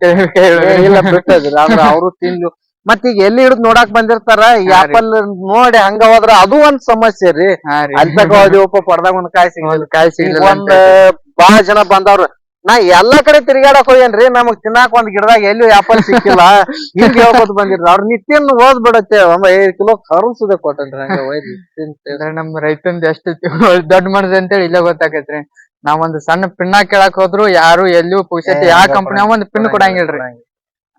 ಇಲ್ಲ ಬಿಟ್ಟದ್ರಿ. ಅಂದ್ರ ಅವ್ರು ತಿನ್ಲು ಮತ್ ಈಗ ಎಲ್ಲಿ ಹಿಡಿದ್ ನೋಡಾಕ್ ಬಂದಿರ್ತಾರ? ಈ ಆಪಲ್ ನೋಡಿ ಹಂಗ ಹೋದ್ರ ಅದು ಒಂದ್ ಸಮಸ್ಯೆ ರೀ. ಅಲ್ಲಿ ತಕ ಹೋದಿವಪ್ಪ ಪಡ್ದಾಗ ಒಂದ್ ಕಾಯಿ ಸಿಗಲ್ಲ ಒಂದ್ ಕಾಯಿ ಒಂದ್ ಬಾಳ ಜನ ಬಂದವ್ರ. ನಾ ಎಲ್ಲಾ ಕಡೆ ತಿರ್ಗಾಡಕ್ ಹೋಗ್ಯೇನ್ರಿ ನಮಗ್ ತಿನ್ನಾಕ ಒಂದ್ ಗಿಡದಾಗ ಎಲ್ಲಿ ಆಪಲ್ ಸಿಕ್ಕಿಲ್ಲ ಹಿಂಗ್ ಹೇಳ್ಕೊತ ಬಂದಿರ್ರಿ. ಅವ್ರ ನಿತ್ಯನ್ ಓದ್ ಬಿಡತ್ತೆ ಒಂದ್ ಐದ್ ಕಿಲೋ ಕರುಸುದೆ ಕೊಟ್ಟನ್ರಿ ಹಂಗ ಒಯ್ದು. ಅಂದ್ರೆ ನಮ್ ರೈತಂದ್ ಎಷ್ಟು ದೊಡ್ಡ ಮನಸ್ಸು ಅಂತೇಳಿ ಇಲ್ಲೇ ಗೊತ್ತಾಕೈತ್ರಿ. ಒಂದ್ ಸಣ್ಣ ಪಿನ್ನ ಕೇಳಕ್ ಹೋದ್ರು ಯಾರು ಎಲ್ಲಿಯೂ ಪುಕ್ಷತೆ ಏ, ಯಾವ ಕಂಪನಿ ಒಂದ್ ಪಿನ್ ಕೊಡಂಗಿಲ್ರಿ.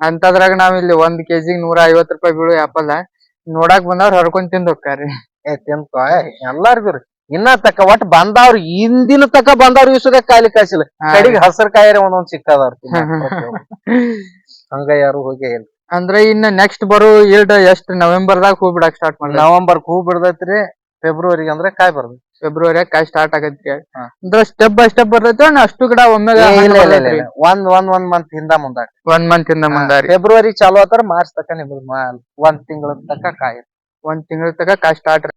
ಅಂತದ್ರಾಗ ನಾವ್ ಇಲ್ಲಿ ಒಂದ್ ಕೆಜಿಗ್ ನೂರ ಐವತ್ ರೂಪಾಯಿ ಬೀಳು ಆಪಲ್ ನೋಡಾಕ್ ಬಂದವ್ರ ಹರ್ಕೊಂಡ್ ತಿಂದ್ ಹೋಗ್ತಾರ್ರಿ ಏ ತಿಂತ ಎಲ್ಲಾರ್ಗು ರೀ. ಇನ್ನ ತಕ ಒಟ್ ಬಂದವ್ರ ಹಿಂದಿನ ತಕ ಬಂದವ್ರ ಇಸುದೇ ಕಾಲಿ ಕಾಯಿಸಿಲ್ಲ. ಕಡೆಗೆ ಹಸರ್ ಕಾಯಿರೆ ಒಂದೊಂದ್ ಸಿಕ್ಕದಾರ ಹಂಗ ಯಾರು ಹೋಗಿ ಇಲ್ಲ. ಅಂದ್ರೆ ಇನ್ನ ನೆಕ್ಸ್ಟ್ ಬರೋ ಈಲ್ಡ್ ಎಷ್ಟ್ ನವೆಂಬರ್ ದಾಗ ಹೂ ಬಿಡಕ್ ಸ್ಟಾರ್ಟ್ ಮಾಡ್ರಿ ನವೆಂಬರ್ ಹೂ ಬಿಡದೈತ್ರಿ ಫೆಬ್ರವರಿಗೆ ಅಂದ್ರೆ ಕಾಯಿ ಬರ್ದು. ಫೆಬ್ರವರಿ ಕಾಯಿ ಸ್ಟಾರ್ಟ್ ಆಗೈತ್ರಿ. ಅಂದ್ರೆ ಸ್ಟೆಪ್ ಬೈ ಸ್ಟೆಪ್ ಬರ್ತೈತಿ ಅಷ್ಟು ಗಿಡ? ಇಲ್ಲ. ಒಂದ್ ಒಂದ್ ಒಂದ್ ಮಂತ್ ಹಿಂದ ಮುಂದ ಒಂದ್ ಮಂತ್ ಹಿಂದ ಮುಂದ ಫೆಬ್ರವರಿ ಚಾಲು ಆತಾರ ಮಾರ್ಚ್ ತಕ ನಿಮ್ದು ಒಂದ್ ತಿಂಗಳ ತಕ ಕಾಯಿ ಒಂದ್ ತಿಂಗಳ ತಕ ಕಾಯಿ ಸ್ಟಾರ್ಟ್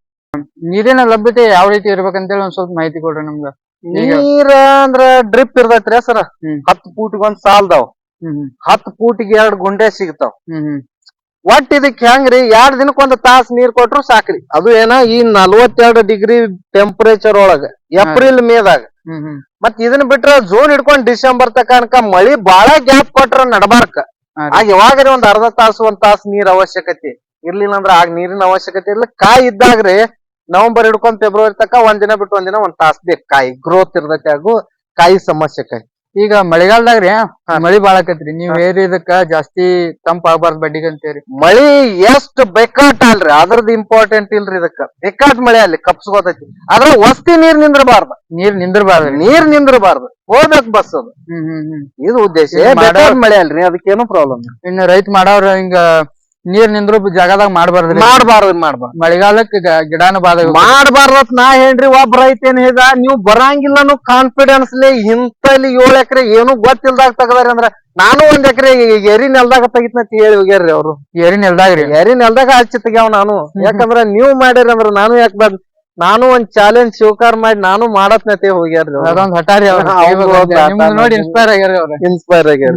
ನೀರಿನ ಲಭ್ಯತೆ ಯಾವ ರೀತಿ ಇರ್ಬೇಕಂತೇಳಿ ಒಂದ್ ಸ್ವಲ್ಪ ಮಾಹಿತಿ ಕೊಡ್ರಿ ನಮ್ಗ. ಈಗ- ನೀರ ಅಂದ್ರ ಡ್ರಿಪ್ ಇರ್ತೈತ್ರಿ ಸರ. ಹ್ಮ್. ಹತ್ತು ಫೂಟ್ಗೆ ಒಂದ್ ಸಾಲ್ದಾವ್ ಹ್ಮ್ ಹ್ಮ್. ಹತ್ತು ಫೂಟಿಗೆ ಎರಡ್ ಗುಂಡೆ ಸಿಗ್ತಾವ್. ಹ್ಮ್ ಹ್ಮ್. ಒಟ್ ಇದಕ್ ಹೆಂಗ್ರಿ? ಎರಡ್ ದಿನಕ್ ಒಂದ್ ತಾಸ್ ನೀರ್ ಕೊಟ್ರು ಸಾಕ್ರಿ. ಅದು ಏನ ಈ ನಲ್ವತ್ತೆರಡು ಡಿಗ್ರಿ ಟೆಂಪರೇಚರ್ ಒಳಗ ಏಪ್ರಿಲ್ ಮೇದಾಗ. ಹ್ಮ್ ಹ್ಮ್. ಮತ್ ಇದನ್ನ ಬಿಟ್ರ ಜೂನ್ ಹಿಡ್ಕೊಂಡ್ ಡಿಸೆಂಬರ್ ತಕನಕ ಮಳಿ ಬಾಳ ಗ್ಯಾಪ್ ಕೊಟ್ರ ನಡಬಾರ್ಕ. ಹಾ ರೀ. ಆಗ ಯಾವಾಗ್ರಿ ಒಂದ್ ಅರ್ಧ ತಾಸು ಒಂದ್ ತಾಸ್ ನೀರ್ ಅವಶ್ಯಕತೆ. ಇರ್ಲಿಲ್ಲ ಅಂದ್ರ ಆಗ ನೀರಿನ ಅವಶ್ಯಕತೆ ಇರ್ಲಿ ಕಾಯಿ ಇದ್ದಾಗ್ರಿ ನವೆಂಬರ್ ಹಿಡ್ಕೊಂಡ್ ಫೆಬ್ರವರಿ ತನಕ ಒಂದ್ ದಿನ ಬಿಟ್ಟು ಒಂದ್ ದಿನ ಒಂದ್ ತಾಸ್ ಬೇಕು ಕಾಯಿ. ಗ್ರೋತ್ ಇರ್ತೈತಿ ಹಾಗು ಕಾಯಿ ಸಮಸ್ಯೆ ಕಾಯಿ. ಈಗ ಮಳೆಗಾಲದಾಗ್ರಿ ಮಳಿ ಬಾಳ ಆಕತ್ರಿ. ನೀವ್ ಏರಿ ಇದಕ್ಕ ಜಾಸ್ತಿ ತಂಪ ಆಗ್ಬಾರ್ದು ಬಡ್ಡಿಗೆ ಅಂತೇರಿ ಮಳಿ ಎಷ್ಟ್ ಬೇಕಾಟ್ ಅಲ್ರಿ ಅದ್ರದ್ ಇಂಪಾರ್ಟೆಂಟ್ ಇಲ್ರಿ ಇದಕ್ಕ. ಬೇಕಾಟ್ ಮಳೆ ಅಲ್ಲಿ ಕಪ್ಸ್ಕೋತೈತಿ ಆದ್ರ ವಸ್ತಿ ನೀರ್ ನಿಂದ್ರಬಾರ್ದ. ನೀರ್ ನಿಂದ್ರಬಾರ್ದು ನೀರ್ ನಿಂದ್ರಬಾರ್ದು. ಹೋಗ್ಬೇಕು ಬಸ್ ಅದು. ಹ್ಮ್ ಹ್ಮ್ ಹ್ಮ್. ಇದು ಉದ್ದೇಶ. ಬೇಕಾದ್ ಮಳೆ ಅಲ್ರಿ ಅದಕ್ಕೇನು ಪ್ರಾಬ್ಲಮ್ ಇನ್ನು ರೈತ ಮಾಡವ್ರ ಹಿಂಗ ನೀರ್ ನಿಂದ್ರು ಜಾಗದಾಗ ಮಾಡಬಾರ್ದು ಮಾಡಬಾರ್ದು ಮಾಡ್ಬಾರ್ದು. ಮಳೆಗಾಲಕ್ಕೆ ಗಿಡಾನ ಬಾದ ಮಾಡ್ಬಾರ್ದತ್ ನಾ ಹೇಳ್ರಿ ಒಬ್ಬ ರೈತ ಏನ್ ಹೇಳ ನೀವು ಬರಂಗಿಲ್ಲ ಕಾನ್ಫಿಡೆನ್ಸ್ಲಿ ಕಾನ್ಫಿಡೆನ್ಸ್ ಲೇ ಇಂತಲ್ಲಿ ಏಳು ಎಕರೆ ಏನು ಗೊತ್ತಿಲ್ದಾಗ ತಗದಾರ ಅಂದ್ರ ನಾನು ಒಂದ್ ಎಕರೆ ಎರಿ ನೆಲ್ದಾಗ ತೆಗಿತ್ನಂತ ಹೇಳಿ ಹೋಗ್ಯಾರ್ರಿ ಅವ್ರು. ಎರಿ ನೆಲ್ದಾಗ ರೀ ಎರಿ ನೆಲ್ದಾಗ ಹಚ್ಚಿ ತೆಗ್ಯಾವ ನಾನು. ಯಾಕಂದ್ರ ನೀವು ಮಾಡ್ಯಾರ ಅಂದ್ರ ನಾನು ಯಾಕ ನಾನು ಒಂದ್ ಚಾಲೆಂಜ್ ಸ್ವೀಕಾರ ಮಾಡಿ ನಾನು ಮಾಡತ್ನತೆ ಹೋಗ್ಯಾರ್ರಿ. ಅದೊಂದ್ ಹಠಾರಿ ನೋಡಿ ಇನ್ಸ್ಪೈರ್ ಆಗ್ಯಾರ ಇನ್ಸ್ಪೈರ್ ಆಗ್ಯಾರ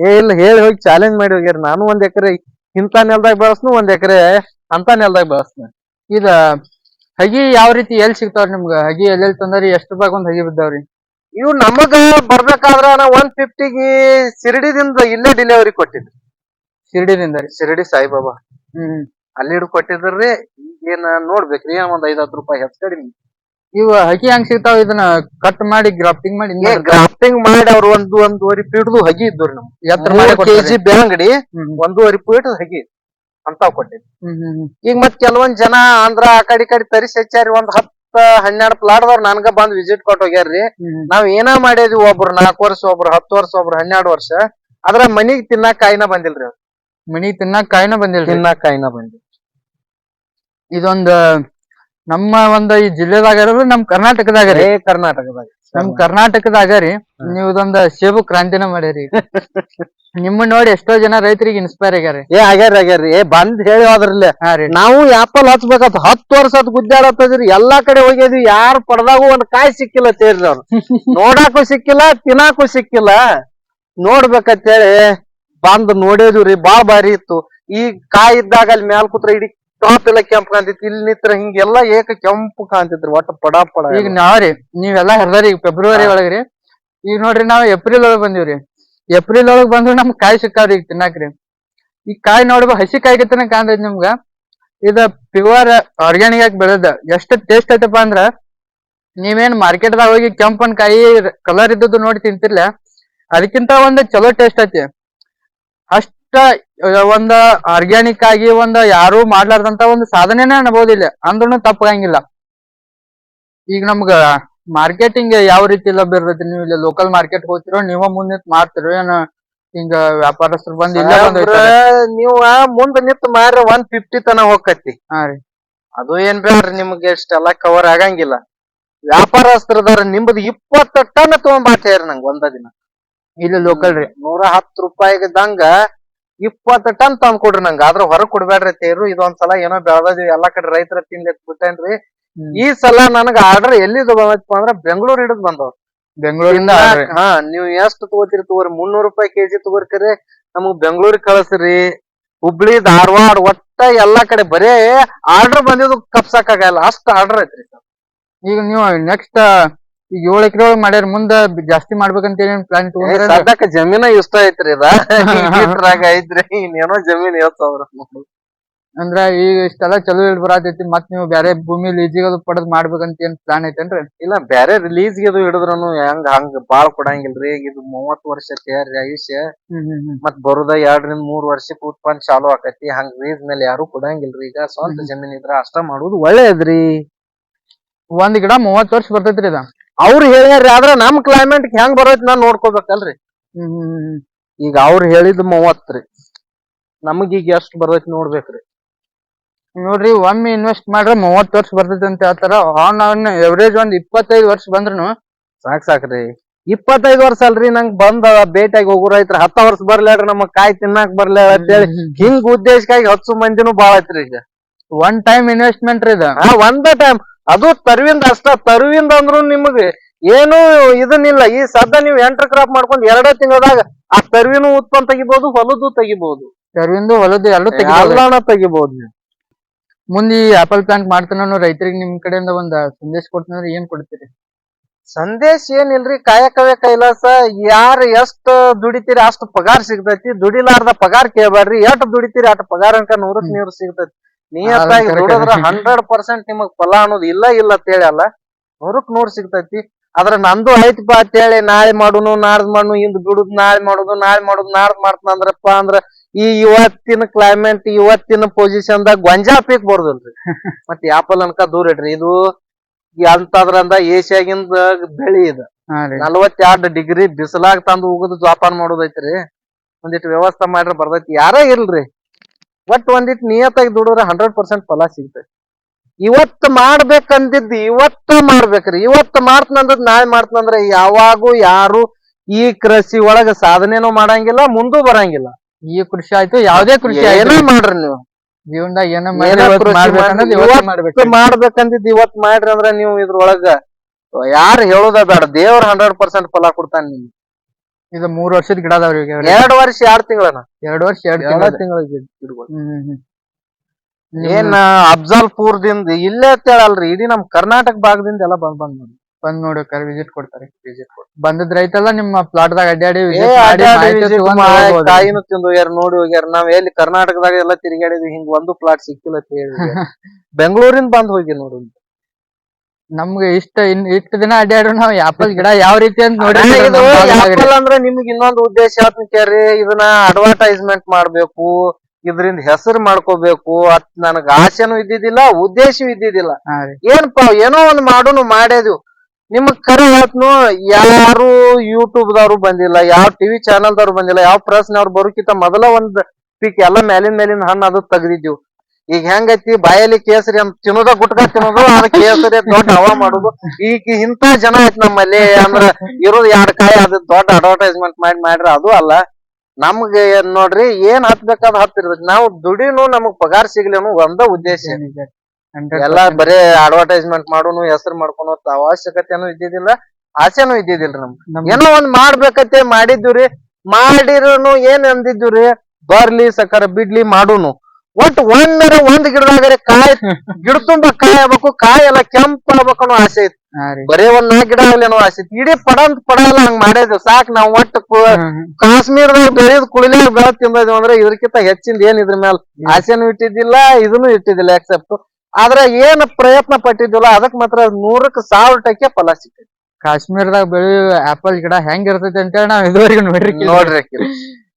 ಏ ಇಲ್ಲ ಹೇಳಿ ಹೋಗಿ ಚಾಲೆಂಜ್ ಮಾಡಿ ಹೋಗ್ಯಾರ ನಾನು ಒಂದ್ ಎಕರೆ ಇಂತ ನೆಲದಾಗ ಬೆಳಸ್ನು ಒಂದ್ ಎಕರೆ ಅಂತ ನೆಲದಾಗ ಬೆಳಸ್ನ ಇದ ಹಗಿ ಯಾವ ರೀತಿ ಎಲ್ ಸಿಗ್ತಾವ್ರಿ ನಿಮ್ಗ? ಹಗಿ ಎಲ್ಲೆಲ್ಲಿ ತಂದ್ರಿ? ಎಷ್ಟು ರೂಪಾಯಿ ಒಂದ್ ಹಗಿ ಬಿದ್ದಾವ್ರಿ? ಇವ್ ನಮಗ ಬರ್ಬೇಕಾದ್ರ ನಾ ಒನ್ ಫಿಫ್ಟಿಗೆ ಶಿರಡಿದಿಂದ ಇಲ್ಲೇ ಡೆಲಿವರಿ ಕೊಟ್ಟಿದ್ರಿ ಶಿರ್ಡಿದಿಂದ? ರೀ ಶಿರಡಿ ಸಾಯಿಬಾಬಾ. ಹ್ಮ್. ಅಲ್ಲಿ ಹಿಡ್ಕೊಟ್ಟಿದ್ರಿ ಈಗೇನ ನೋಡ್ಬೇಕ್ರಿ ಏನ್ ಒಂದ್ ಐದ್ ಹತ್ತು ರೂಪಾಯಿ ಹೆಚ್ಚು ಕಡಿಮೆ. ಇವ ಹಗಿ ಹೆಂಗ್ ಸಿಗ್ತಾವ ಇದನ್ನ ಕಟ್ ಮಾಡಿ ಗ್ರಾಫ್ಟಿಂಗ್ ಮಾಡಿ ಗ್ರಾಫ್ಟಿಂಗ್ ಮಾಡಿ ಅವ್ರು ಒಂದು ಒಂದೂವರೆ ಫೀಟ್ದು ಹಗಿ ಇದ್ರು ನಮ್ ಎತ್ತರ ಕೆಜಿ ಬೇಂಗಡಿ ಹ್ಮ್. ಒಂದೂವರೆ ಫೀಟ್ ಹಗಿ ಅಂತಾವ್ ಕೊಟ್ಟಿದ್ವಿ ಈಗ ಮತ್ ಕೆಲವೊಂದ್ ಜನ ಅಂದ್ರ ಆ ಕಡೆ ಈ ಕಡೆ ತರಿಸಿ ಹೆಚ್ಚಾರಿ ಒಂದ್ ಹತ್ತ ಹನ್ನೆರಡು ಪ್ಲಾಟ್ದವ್ರು ನನ್ಗ ಬಂದ್ ವಿಸಿಟ್ ಕೊಟ್ಟ ಹೋಗ್ಯಾರ್ರಿ. ನಾವ್ ಏನ ಮಾಡಿದ್ವಿ ಒಬ್ರು ನಾಲ್ಕು ವರ್ಷ ಒಬ್ರು ಹತ್ತು ವರ್ಷ ಒಬ್ರು ಹನ್ನೆರಡು ವರ್ಷ. ಅದ್ರ ಮನಿಗ್ ತಿನ್ನಾಕ ಕಾಯಿನ ಬಂದಿಲ್ರಿ ಅವ್ರು. ಮನಿ ತಿನ್ನಾಕ ಕಾಯಿನ ಬಂದಿಲ್ರಿ? ತಿನ್ನಾಕ ಕಾಯಿನ ಬಂದಿಲ್ಲ ಇದೊಂದ್ ನಮ್ಮ ಒಂದ ಈ ಜಿಲ್ಲೆದಾಗ ನಮ್ ಕರ್ನಾಟಕದಾಗ ರೀ. ಏ ಕರ್ನಾಟಕದಾಗ. ನಮ್ ಕರ್ನಾಟಕದಾಗ ರೀ. ನೀವು ಇದೊಂದ್ ಸೇಬು ಕ್ರಾಂತಿನ ಮಾಡ್ಯಾರಿ ನಿಮ್ಮ ನೋಡಿ ಎಷ್ಟೋ ಜನ ರೈತರಿಗೆ ಇನ್ಸ್ಪೈರ್ ಆಗ್ಯಾರ. ಏ ಆಗ್ಯಾರ ಆಗ್ಯಾರ್ರಿ. ಏ ಬಂದ್ ಹೇಳಿ ಹೋದ್ರಲ್ಲೇ. ನಾವು ಆಪಲ್ ಹಚ್ಬೇಕಂತ ಹತ್ತು ವರ್ಷ ಅದ್ ಗುದ್ದಾಡತ್ತದ್ರಿ ಎಲ್ಲಾ ಕಡೆ ಹೋಗಿದ್ವಿ ಯಾರು ಪಡ್ದಾಗೂ ಒಂದ್ ಕಾಯಿ ಸಿಕ್ಕಿಲ್ಲ ತೇರ್ರಿ ಅವ್ರು. ನೋಡಾಕು ಸಿಕ್ಕಿಲ್ಲ ತಿನ್ನಾಕು ಸಿಕ್ಕಿಲ್ಲ. ನೋಡ್ಬೇಕಂತೇಳಿ ಬಂದ್ ನೋಡಿದ್ವಿ ರೀ. ಬಾಳ್ ಬಾರಿ ಇತ್ತು. ಈ ಕಾಯಿ ಇದ್ದಾಗ ಅಲ್ಲಿ ಮ್ಯಾಲ್ ಕೂತ್ರ ಇಡೀ ಟಾಪ್ ಎಲ್ಲ ಕೆಂಪ್ ಕಾಣ್ತಿತ್ತು. ಇಲ್ಲಿ ನಿತ್ರ ಹಿಂಗೆಲ್ಲಾ ಏಕ ಕೆಂಪು ಕಾಣ್ತಿತ್ರಿ ಒಟ್ಟ ಪಡ ಪಡ ಈಗ ನಾವ್ರಿ ನೀವೆಲ್ಲಾ ಹರಿದಾರಿ ಈಗ ಫೆಬ್ರವರಿ ಒಳಗ್ರಿ. ಈಗ ನೋಡ್ರಿ ನಾವ್ ಏಪ್ರಿಲ್ ಒಳಗ್ ಬಂದಿವ್ರಿ. ಏಪ್ರಿಲ್ ಒಳಗ್ ಬಂದ್ರೆ ನಮ್ ಕಾಯಿ ಸಿಕ್ಕಾವ್ರಿ ಈಗ ತಿನ್ನಾಕ್ರಿ ಈ ಕಾಯಿ ನೋಡ್ಬೇಕು ಹಸಿ ಕಾಯಿ ಗತನ ಕಾಣ್ತೈತಿ ನಿಮ್ಗ. ಇದ ಪ್ಯೂರ್ ಆರ್ಗ್ಯಾನಿಕ್ ಆಗಿ ಬೆಳೆದ. ಎಷ್ಟ್ ಟೇಸ್ಟ್ ಐತಪ್ಪ ಅಂದ್ರ ನೀವೇನ್ ಮಾರ್ಕೆಟ್ ದಾಗ ಹೋಗಿ ಕೆಂಪನ್ ಕಾಯಿ ಕಲರ್ ಇದ್ದದ್ದು ನೋಡಿ ತಿಂತಿರ್ಲ. ಅದಕ್ಕಿಂತ ಒಂದ್ ಚಲೋ ಟೇಸ್ಟ್ ಐತಿ. ಅಷ್ಟ ಒಂದ್ ಆರ್ಗ್ಯಾನಿಕ್ ಆಗಿ ಒಂದ ಯಾರು ಮಾಡ್ಲಾರ್ದಂತ ಒಂದು ಸಾಧನೆನೇ ಅನ್ಬೋದಿಲ್ಲ ಅಂದ್ರೂ ತಪ್ಪಾಗಂಗಿಲ್ಲ ಈಗ ನಮ್ಗ ಮಾರ್ಕೆಟಿಂಗ್ ಯಾವ ರೀತಿ ಲಭ್ಯ ಇರ್ತೈತಿ? ನೀವು ಇಲ್ಲಿ ಲೋಕಲ್ ಮಾರ್ಕೆಟ್ ಹೋಗ್ತಿರೋ ನೀವ ಮುಂದೆ ಮಾಡ್ತಿರೋ ಏನ ಹಿಂಗ ವ್ಯಾಪಾರಸ್ಥರು ಬಂದ್ ಇಲ್ಲ ನೀವ ಸಾಹೇಬ್ರ, ಒಯ್ತಾರ? ನೀವ್ ಮುಂದ್ ನಿಂತ್ ಮಾರ್ರೆ ಒನ್ ಫಿಫ್ಟಿ ತನ ಹೋಗತಿ ಹಾ ರೀ. ಅದು ಏನ್ ಬೇಡ್ರಿ ನಿಮ್ಗೆ ಇಷ್ಟೆಲ್ಲ ಕವರ್ ಆಗಂಗಿಲ್ಲ. ವ್ಯಾಪಾರಸ್ಥರದಾರ ನಿಮ್ದು ಇಪ್ಪತ್ತ ಟನ್ ತಗೊಂಬಾಟ್ಯಾರ ನಂಗೆ ಒಂದ ದಿನ. ಇಲ್ಲಿ ಲೋಕಲ್ ರೀ. ನೂರ ಹತ್ತು ರೂಪಾಯಿಗದಂಗ ಇಪ್ಪತ್ತ ಟನ್ ತಂದ್ ಕೊಡ್ರಿ ನಂಗ. ಆದ್ರ ಹೊರಗ್ ಕೊಡ್ಬೇಡ್ರಿ ತೇರು. ಇದೊಂದ್ಸಲ ಏನೋ ಬೆಳ್ದದ್ವಿ ಎಲ್ಲಾ ಕಡೆ ರೈತರ ತಿನ್ಲಿಕ್ ಬಿಟ್ಟೇನ್ರಿ. ಈ ಸಲ ನನಗ ಆರ್ಡರ್ ಎಲ್ಲಿದ್ ಬಂದಪ್ಪ ಅಂದ್ರ ಬೆಂಗಳೂರ್ ಹಿಡಿದ್ ಬಂದವ್. ಬೆಂಗಳೂರಿಂದ ಹಾ ನೀವ್ ಎಷ್ಟ್ ತಗೋತೀರಿ ತಗೋರಿ? ಮುನ್ನೂರ್ ರೂಪಾಯಿ ಕೆಜಿ ತಗೋರ್ಕರಿ. ನಮಗ್ ಬೆಂಗಳೂರಿಗೆ ಕಳಸ್ರಿ. ಹುಬ್ಳಿ ಧಾರವಾಡ ಒಟ್ಟ ಎಲ್ಲಾ ಕಡೆ ಬರೇ ಆರ್ಡರ್ ಬಂದಿದ್ದು ಕಪ್ಸಕ್ಕಾಗಲ್ಲ ಅಷ್ಟ್ ಆರ್ಡರ್ ಐತ್ರಿ ಈಗ ನೀವು ನೆಕ್ಸ್ಟ್ ಈಗ ಏಳು ಎಕರೆ ಒಳಗೆ ಮಾಡ್ಯಾರ ಮುಂದ ಜಾಸ್ತಿ ಮಾಡ್ಬೇಕಂತ ಏನ್ ಪ್ಲಾನ್ ಇಟ್ಕೊಂಡ್ರೆ ತಗೊಂಡ್ರ ಸದ್ಯಕ್ಕ ಜಮೀನ ಇಷ್ಟ ಐತ್ರಿ ಇದ್ರಾಗ ಐತ್ರಿ ಇನ್ನೇನೋ ಜಮೀನ್ ಅವ್ರ ಅಂದ್ರ ಈಗ ಇಷ್ಟೆಲ್ಲ ಚಲೋ ಇಳ್ ಬರತೈತಿ ಮತ್ ನೀವು ಬ್ಯಾರೆ ಭೂಮಿ ಲೀಜಿಗೆ ಪಡೆದ್ ಮಾಡ್ಬೇಕಂತ ಏನ್ ಪ್ಲಾನ್ ಐತೇನ್ರಿ? ಇಲ್ಲ ಬ್ಯಾರೆ ರಿಲೀಸ್ಗೆ ಹಿಡಿದ್ರನು ಹೆಂಗ್ ಹಂಗ ಬಾಳ್ ಕೊಡಂಗಿಲ್ರಿ. ಈಗ ಇದು ಮೂವತ್ ವರ್ಷ ತಯಾರಿ ಆಯುಷ್ಯ ಮತ್ ಬರುದ ಎರಡರಿಂದ ಮೂರ್ ವರ್ಷಕ್ಕೆ ಉತ್ಪನ್ನ ಚಾಲು ಆಕತಿ. ಹಂಗ ಲೀಸ್ ಮೇಲೆ ಯಾರು ಕೊಡಂಗಿಲ್ರಿ. ಈಗ ಸ್ವಂತ ಜಮೀನ್ ಇದ್ರ ಅಷ್ಟ ಮಾಡುದು ಒಳ್ಳೇದ್ರಿ. ಒಂದ್ ಗಿಡ ಮೂವತ್ ವರ್ಷ ಬರ್ತೈತ್ರಿ ಇದ. ಅವ್ರು ಹೇಳ್ಯಾರ್ರಿ ಆದ್ರ ನಮ್ ಕ್ಲೈಮೇಟ್ ಹೆಂಗ್ ಬರೋತ್ ನಾನ್ ನೋಡ್ಕೋಬೇಕಲ್ರಿ. ಹ್ಮ್. ಈಗ ಅವ್ರು ಹೇಳಿದ್ ಮೂವತ್ತ್ರಿ ನಮಗ್ ಈಗ ಎಷ್ಟ್ ಬರ್ತೈತಿ ನೋಡ್ಬೇಕ್ರಿ. ನೋಡ್ರಿ ಒಮ್ಮೆ ಇನ್ವೆಸ್ಟ್ ಮಾಡ್ರೆ ಮೂವತ್ ವರ್ಷ ಬರ್ತೈತಿ ಅಂತ ಹೇಳ್ತಾರ. ಆನ್ ಆನ್ ಎವರೇಜ್ ಒಂದ್ ಇಪ್ಪತ್ತೈದು ವರ್ಷ ಬಂದ್ರುನು. ಸಾಕ್ ಸಾಕ್ರಿ. ಇಪ್ಪತ್ತೈದು ವರ್ಷ ಅಲ್ರಿ ನಂಗ್ ಬಂದ ಭೇಟಿಯಾಗಿ ಹೋಗೋ ರೈತರ. ಹತ್ತ ವರ್ಷ ಬರ್ಲ್ಯಾಡ್ರಿ ನಮಗ್ ಕಾಯಿ ತಿನ್ನಾಕ್ ಅಂತ ಅಂತೇಳಿ ಹಿಂಗ್ ಉದ್ದೇಶಕ್ಕಾಗಿ ಹತ್ತು ಮಂದಿನೂ ಬಾಳ ಐತ್ರಿ ಈಗ. ಒನ್ ಟೈಮ್ ಇನ್ವೆಸ್ಟ್ಮೆಂಟ್ ರೀ ಇದ. ಆ, ಒಂದ ಟೈಮ್ ಅದು ತರುವಿಂದ ಅಷ್ಟ ತರುವಿಂದ ಅಂದ್ರು ನಿಮಗೆ ಏನು ಇದನ್ನಿಲ್ಲ. ಈ ಸದ್ದ ನೀವು ಎಂಟರ್ ಕ್ರಾಪ್ ಮಾಡ್ಕೊಂಡು ಎರಡೇ ತಿಂಗಳದಾಗ ಆ ತರುವಿನ ಉತ್ಪನ್ನ ತೆಗಿಬಹುದು ಹೊಲದು ತೆಗಿಬಹುದು ತರುವಿಂದು ಹೊಲದು ಎಲ್ಲ ಎಲ್ಲಾನ ತೆಗಿಬಹುದು ನೀವು. ಮುಂದೆ ಈ ಆಪಲ್ ಪ್ಲಾಂಟ್ ಮಾಡ್ತಾನ ರೈತರಿಗೆ ನಿಮ್ ಕಡೆಯಿಂದ ಒಂದ್ ಸಂದೇಶ ಕೊಡ್ತಂದ್ರೆ ಏನ್ ಕೊಡ್ತೀರಿ? ಸಂದೇಶ ಏನಿಲ್ರಿ ಕಾಯಕವೇ ಕೈಲಾಸ. ಯಾರ ಎಷ್ಟ್ ದುಡಿತೀರಿ ಅಷ್ಟ್ ಪಗಾರ ಸಿಗ್ತೈತಿ. ದುಡಿಲಾರ್ದ ಪಗಾರ ಕೇಳಬಾರ್ರಿ ಎಷ್ಟ್ ದುಡಿತೀರಿ ಅಷ್ಟ್ ಪಗಾರ ಅಂತ ನೂರಕ್ಕೆ ನೂರು ಸಿಗ್ತೈತಿ. ನಿಯತ್ತಾಗಿ. ದುಡಿದ್ರ ಹಂಡ್ರೆಡ್ ಪರ್ಸೆಂಟ್ ನಿಮಗ್ ಫಲ ಅನ್ನೋದು ಇಲ್ಲ ಇಲ್ಲ ಅಂತ ಅಲ್ಲ ನೂರಕ್ ನೂರ್ ಸಿಗ್ತೈತಿ. ಆದ್ರ ನಂದು ಐತಿಪ್ಪ ಅಂತೇಳಿ ನಾಳೆ ಮಾಡುನು ನಾಡ್ದ್ ಮಾಡುನು ಇಂದ್ ಬಿಡುದು ನಾಳೆ ಮಾಡುದು ನಾಳೆ ಮಾಡುದು ನಾಡ್ದ್ ಮಾಡ್ತಂದ್ರಪ್ಪ ಅಂದ್ರ ಈ ಇವತ್ತಿನ ಕ್ಲೈಮೇಟ್ ಇವತ್ತಿನ ಪೊಸಿಷನ್ ದಾಗ ಗೊಂಜಾ ಪೀಕ್ ಬರುದಿಲ್ರಿ. ಮತ್ ಆಪಲ್ ಅನ್ಕ ದೂರ ಇಡ್ರಿ. ಇದು ಅಂತದ್ರಂದ ಏಷ್ಯಾಗಿಂದ ಬೆಳಿ ಇದು. ನಲವತ್ತೆರಡು ಡಿಗ್ರಿ ಬಿಸಿಲಾಗ ತಂದು ಉಗದು ಜೋಪಾನ ಮಾಡೋದೈತ್ರಿ. ಒಂದಿಟ್ಟು ವ್ಯವಸ್ಥೆ ಮಾಡ್ರಿ ಬರ್ದೈತಿ ಯಾರೇ ಇಲ್ರಿ. ಒಟ್ ಒಂದಿಟ್ ನಿಯತ್ತಾಗಿ ದುಡಿದ್ರೆ ಹಂಡ್ರೆಡ್ ಪರ್ಸೆಂಟ್ ಫಲ ಸಿಗ್ತೈತಿ ಇವತ್ತು ಮಾಡ್ಬೇಕಂದಿದ್ದ ಇವತ್ತು ಮಾಡ್ಬೇಕ್ರಿ. ಇವತ್ತು ಮಾಡ್ತನಂದ್ ನಾಳೆ ಮಾಡ್ತನಂದ್ರೆ ಯಾವಾಗೂ ಯಾರು ಈ ಕೃಷಿ ಒಳಗ ಸಾಧನೆನೂ ಮಾಡಂಗಿಲ್ಲ ಮುಂದೂ ಬರಂಗಿಲ್ಲ. ಈ ಕೃಷಿ ಆಯ್ತು ಯಾವ್ದೇ ಕೃಷಿ ಏನೋ ಮಾಡ್ರಿ ನೀವು. ಜೀವನದಾಗ ಏನ ಏನೋ ಮಾಡ್ಬೇಕು ಕೃಷಿ ಮಾಡ್ಬೇಕನ್ನೋದು ಮಾಡಿ ಇವತ್ತು ಇವತ್ ಮಾಡ್ರಿ ಅಂದ್ರೆ ನೀವು ಇದ್ರೊಳಗ ಯಾರು ಹೇಳೋದ ಬೇಡ ದೇವ್ರ ಹಂಡ್ರೆಡ್ ಪರ್ಸೆಂಟ್ ಫಲ ಕೊಡ್ತಾನೆ ನಿಮ್ಗೆ. ಇದು ಮೂರ್ ವರ್ಷದ ಗಿಡ ಅದಾವ್ರಿ ಈಗ ಎರಡ್ ವರ್ಷ ಎರಡ್ ತಿಂಗಳನ ಎರಡ್ ವರ್ಷ ಎರಡ್ ತಿಂಗಳ ತಿಂಗಳ ಹ್ಮ್. ಏನ್ ಅಫ್ಜಲ್ಪುರ್ದಿಂದ ಇಲ್ಲೇ ಅಂತೇಳಲ್ರಿ ಇಡೀ ನಮ್ ಕರ್ನಾಟಕ ಭಾಗದಿಂದ ಎಲ್ಲ ಬಂದ್ ಬಂದ್ ನೋಡಿ. ಬಂದ್ ನೋಡಿ ವಿಸಿಟ್ ಕೊಡ್ತಾರೆ. ಬಂದದ್ ರೈತಲ್ಲ ನಿಮ್ಮ ಪ್ಲಾಟ್ ದಾಗ ಅಡ್ಡಾಡಿ. ಕಾಯಿನೂ ತಿಂದು ಹೋಗ್ಯಾರ ನೋಡಿ ಹೋಗ್ಯಾರ. ನಾವ್ ಎಲ್ಲಿ ಕರ್ನಾಟಕದಾಗ ಎಲ್ಲ ತಿರುಗಾಡಿದ್ವಿ ಹಿಂಗ್ ಒಂದು ಪ್ಲಾಟ್ ಸಿಕ್ಕಿಲ್ಲ ಅಂತ ಹೇಳಿ ಬೆಂಗಳೂರಿಂದ ಬಂದ್ ಹೋಗಿ ನೋಡು. ನಮ್ಗೆ ಇಷ್ಟ ಇನ್ ಇಷ್ಟ ದಿನ ಅಡ್ಡಾಡ್ರು ನಾವ್ ಆಪಲ್ ಗಿಡ ಯಾವ ರೀತಿ ಅಂತ ನೋಡಿ ಆಪಲ್ ಅಂದ್ರೆ ನಿಮ್ಗೆ ಇನ್ನೊಂದು ಉದ್ದೇಶ ಹೇಳ್ತೀನಿ ಕೇಳ್ರಿ ಇದನ್ನ ಅಡ್ವರ್ಟೈಸ್ಮೆಂಟ್ ಮಾಡ್ಬೇಕು ಇದ್ರಿಂದ ಹೆಸರು ಮಾಡ್ಕೋಬೇಕು ಅತ್ ನನಗ ಆಸೆನೂ ಇದ್ದಿದ್ದಿಲ್ಲ ಉದ್ದೇಶವೂ ಇದ್ದಿದ್ದಿಲ್ಲ. ಏನಪ್ಪ ಏನೋ ಒಂದ್ ಮಾಡೋನು ಮಾಡೇದು ನಿಮಗ್ ಕರೆ ಹೇಳ್ತನು ಯಾರು ಯೂಟ್ಯೂಬ್ ದವ್ರು ಬಂದಿಲ್ಲ ಯಾವ ಟಿವಿ ಚಾನೆಲ್ ದವ್ರು ಬಂದಿಲ್ಲ ಯಾವ ಪ್ರೆಸ್ ನವ್ರು ಬರೋಕಿಂತ ಮೊದಲ ಒಂದ್ ಪಿಕ್ ಎಲ್ಲ ಮೇಲಿನ ಮೇಲಿನ ಹಣ್ಣು ಅದು ತೆಗ್ದಿದ್ದೀವಿ ಈಗ ಹೆಂಗೈತಿ ಬಾಯಲ್ಲಿ ಕೇಸರಿ ಅಂತ ತಿನ್ನೋದ ಗುಟ್ಕ ತಿನ್ನೋದು ಅದ್ ಕೇಸರಿ ದೊಡ್ಡ ಹವಾ ಮಾಡುದು. ಈಗ ಇಂತ ಜನ ಐತಿ ನಮ್ಮಲ್ಲಿ ಅಂದ್ರ ಇರೋದು ಎರಡ್ ಕಾಯಿ ಅದ್ ದೊಡ್ಡ ಅಡ್ವರ್ಟೈಸ್ಮೆಂಟ್ ಮಾಡಿ ಮಾಡ್ರಿ ಅದು ಅಲ್ಲ. ನಮ್ಗೆ ಏನ್ ನೋಡ್ರಿ ಏನ್ ಹತ್ಬೇಕಾದ್ ಹತ್ತಿರ್ಬೇಕು ನಾವು ದುಡಿನು ನಮಗ್ ಪಗಾರ ಸಿಗ್ಲೇನು ಒಂದ ಉದ್ದೇಶ. ಎಲ್ಲಾ ಬರೇ ಅಡ್ವರ್ಟೈಸ್ಮೆಂಟ್ ಮಾಡೋನು ಹೆಸರು ಮಾಡ್ಕೊಳೋ ಅವಶ್ಯಕತೆನೂ ಇದ್ದಿದ್ದಿಲ್ಲ ಆಸೆನು ಇದ್ದಿದ್ದಿಲ್ಲ ನಮ್ಗೆ. ಏನೋ ಒಂದ್ ಮಾಡ್ಬೇಕತ್ತೆ ಮಾಡಿದ್ವಿ ಮಾಡಿರೋನು ಏನ್ ಅಂದಿದ್ವಿ ಬರ್ಲಿ ಸಕರ ಬಿಡ್ಲಿ ಮಾಡೋನು. ಒಟ್ ಒಂದರ ಒಂದ್ ಗಿಡದಾಗರೆ ಕಾಯಿ ಗಿಡ ತುಂಬಾ ಕಾಯಿ ಆಗ್ಬೇಕು ಕಾಯಿ ಎಲ್ಲ ಕೆಂಪ್ ಆಗ್ಬೇಕು ಅನ್ನೋ ಆಸೆ ಐತಿ ಬರೇ ಒಂದ್ ನಾಲ್ಕು ಗಿಡ ಆಗ್ಲಿ ಅನ್ನೋ ಆಸೆ ಐತಿ ಇಡೀ ಪಡ ಅಂತ ಪಡ ಎಲ್ಲ ಹಂಗ್ ಮಾಡಿದ್ವಿ. ಸಾಕ್ ನಾವ್ ಒಟ್ಟು ಕಾಶ್ಮೀರದಾಗ ಬೆಳೆದ್ ಕುಳಿಲಿ ಬೆಳೆ ತಿಂದಿದ್ವಿ ಅಂದ್ರೆ ಇದ್ರಕಿಂತ ಹೆಚ್ಚಿಂದ ಏನ್ ಇದ್ರ ಮೇಲೆ ಆಸೆನೂ ಇಟ್ಟಿದ್ದಿಲ್ಲ ಇದನ್ನು ಇಟ್ಟಿದ್ದಿಲ್ಲ ಎಕ್ಸೆಪ್ಟ್ ಆದ್ರೆ ಏನ್ ಪ್ರಯತ್ನ ಪಟ್ಟಿದ್ದಿಲ್ಲ ಅದಕ್ ಮಾತ್ರ ನೂರಕ್ ಸಾವಿರ ಟಕ್ಕೆ ಫಲ ಸಿಕ್ಕಿದೆ ಕಾಶ್ಮೀರದಾಗ ಬೆಳೆಯುವ ಆಪಲ್ ಗಿಡ ಹೆಂಗ್ ಇರ್ತೈತಿ ಅಂತೇಳಿ ನಾವ್ ಇದುವರೆಗೂ ನೋಡ್ರಿ ನೋಡ್ರಿ.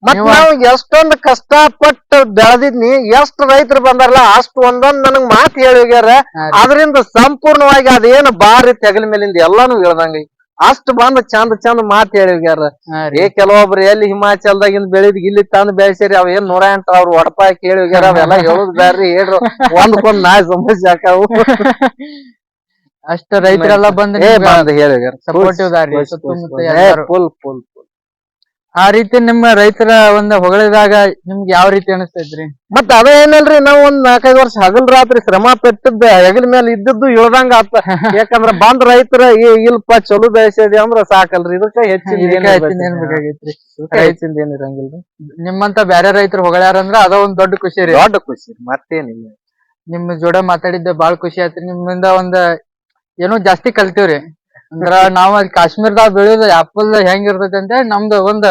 ಮತ್ ನಾವು ಎಷ್ಟೊಂದ್ ಕಷ್ಟಪಟ್ಟು ಬೆಳೆದಿದ್ನಿ ಎಷ್ಟ್ ರೈತರು ಬಂದಾರಲ್ಲ ಅಷ್ಟು ಒಂದೊಂದ್ ನನಗ್ ಮಾತ್ ಹೇಳಿಗ್ಯಾರ ಅದರಿಂದ ಸಂಪೂರ್ಣವಾಗಿ ಅದೇನು ಬಾರಿ ತೆಗಲ ಮೇಲಿಂದ ಎಲ್ಲಾನು ಹೇಳ್ದಂಗ ಅಷ್ಟು ಬಂದ್ ಚಂದ ಚಂದ ಮಾತ್ ಹೇಳಿಗ್ಯಾರ ಏ. ಕೆಲವೊಬ್ರು ಎಲ್ಲಿ ಹಿಮಾಚಲದಾಗಿಂದ ಬೆಳೆದ್ ಇಲ್ಲಿ ತಂದ್ ಬೆಳೆಸಿರಿ ಅವ್ ಏನ್ ನೂರ ಎಂಟ ಅವ್ರ ಒಡಪ ಕೇಳಿಗ್ಯಾರ ಅವೆಲ್ಲ ಹೇಳುದ್ ಬ್ಯಾರ್ರಿ ಹೇಳ್ರು. ಒಂದ್ಕೊಂದ್ ನಾ ಸಮಸ್ಯೆ ಆಕಾವು ಅಷ್ಟ ರೈತರೆಲ್ಲ ಬಂದ್ ಫುಲ್ ಬಂದ್ ಆ ರೀತಿ ನಿಮ್ಮ ರೈತರ ಒಂದ ಹೊಗಳಿದಾಗ ನಿಮ್ಗೆ ಯಾವ ರೀತಿ ಅನಿಸ್ತೈತ್ರಿ? ಮತ್ತ ಅದ ಏನಲ್ರಿ ನಾವ್ ಒಂದ್ ನಾಲ್ಕೈದು ವರ್ಷ ಹಗಲ್ ರಾತ್ರಿ ಶ್ರಮ ಪೆಟ್ಟದ್ದ ಹೆಗಲ ಮೇಲೆ ಇದ್ದದ್ದು ಇಳ್ದಂಗ ಆತ. ಯಾಕಂದ್ರ ಬಂದ್ ರೈತರ ಇಲ್ಪ ಚಲೋ ಬೆಳೆಸಿದೆ ಅಂದ್ರ ಸಾಕಲ್ರಿ ಇದಕ್ಕ ಹೆಚ್ಚಿನ ಏನ್ ಹೆಚ್ಚಿಂದ ಇರಂಗಿಲ್ರಿ? ನಿಮ್ಮಂತ ಬ್ಯಾರೆ ರೈತರು ಹೊಗಳ್ಯಾರಂದ್ರ ಅದ ಒಂದ್ ದೊಡ್ಡ ಖುಷಿ ರೀ. ದೊಡ್ಡ ಖುಷಿ ಮತ್ತೇನಿಲ್ಲ. ನಿಮ್ ಜೋಡ ಮಾತಾಡಿದ್ದ ಬಾಳ ಖುಷಿ ಆಯ್ತ್ರಿ ನಿಮ್ಮಿಂದ ಒಂದ್ ಏನೋ ಜಾಸ್ತಿ ಕಲ್ತೀವ್ರಿ. ಅಂದ್ರ ನಾವ್ ಅಲ್ಲಿ ಕಾಶ್ಮೀರದಾಗ ಬೆಳೆಯೋದು ಆಪಲ್ ಹೆಂಗ್ ಇರ್ತೈತಿ ಅಂತ ನಮ್ದು ಒಂದ್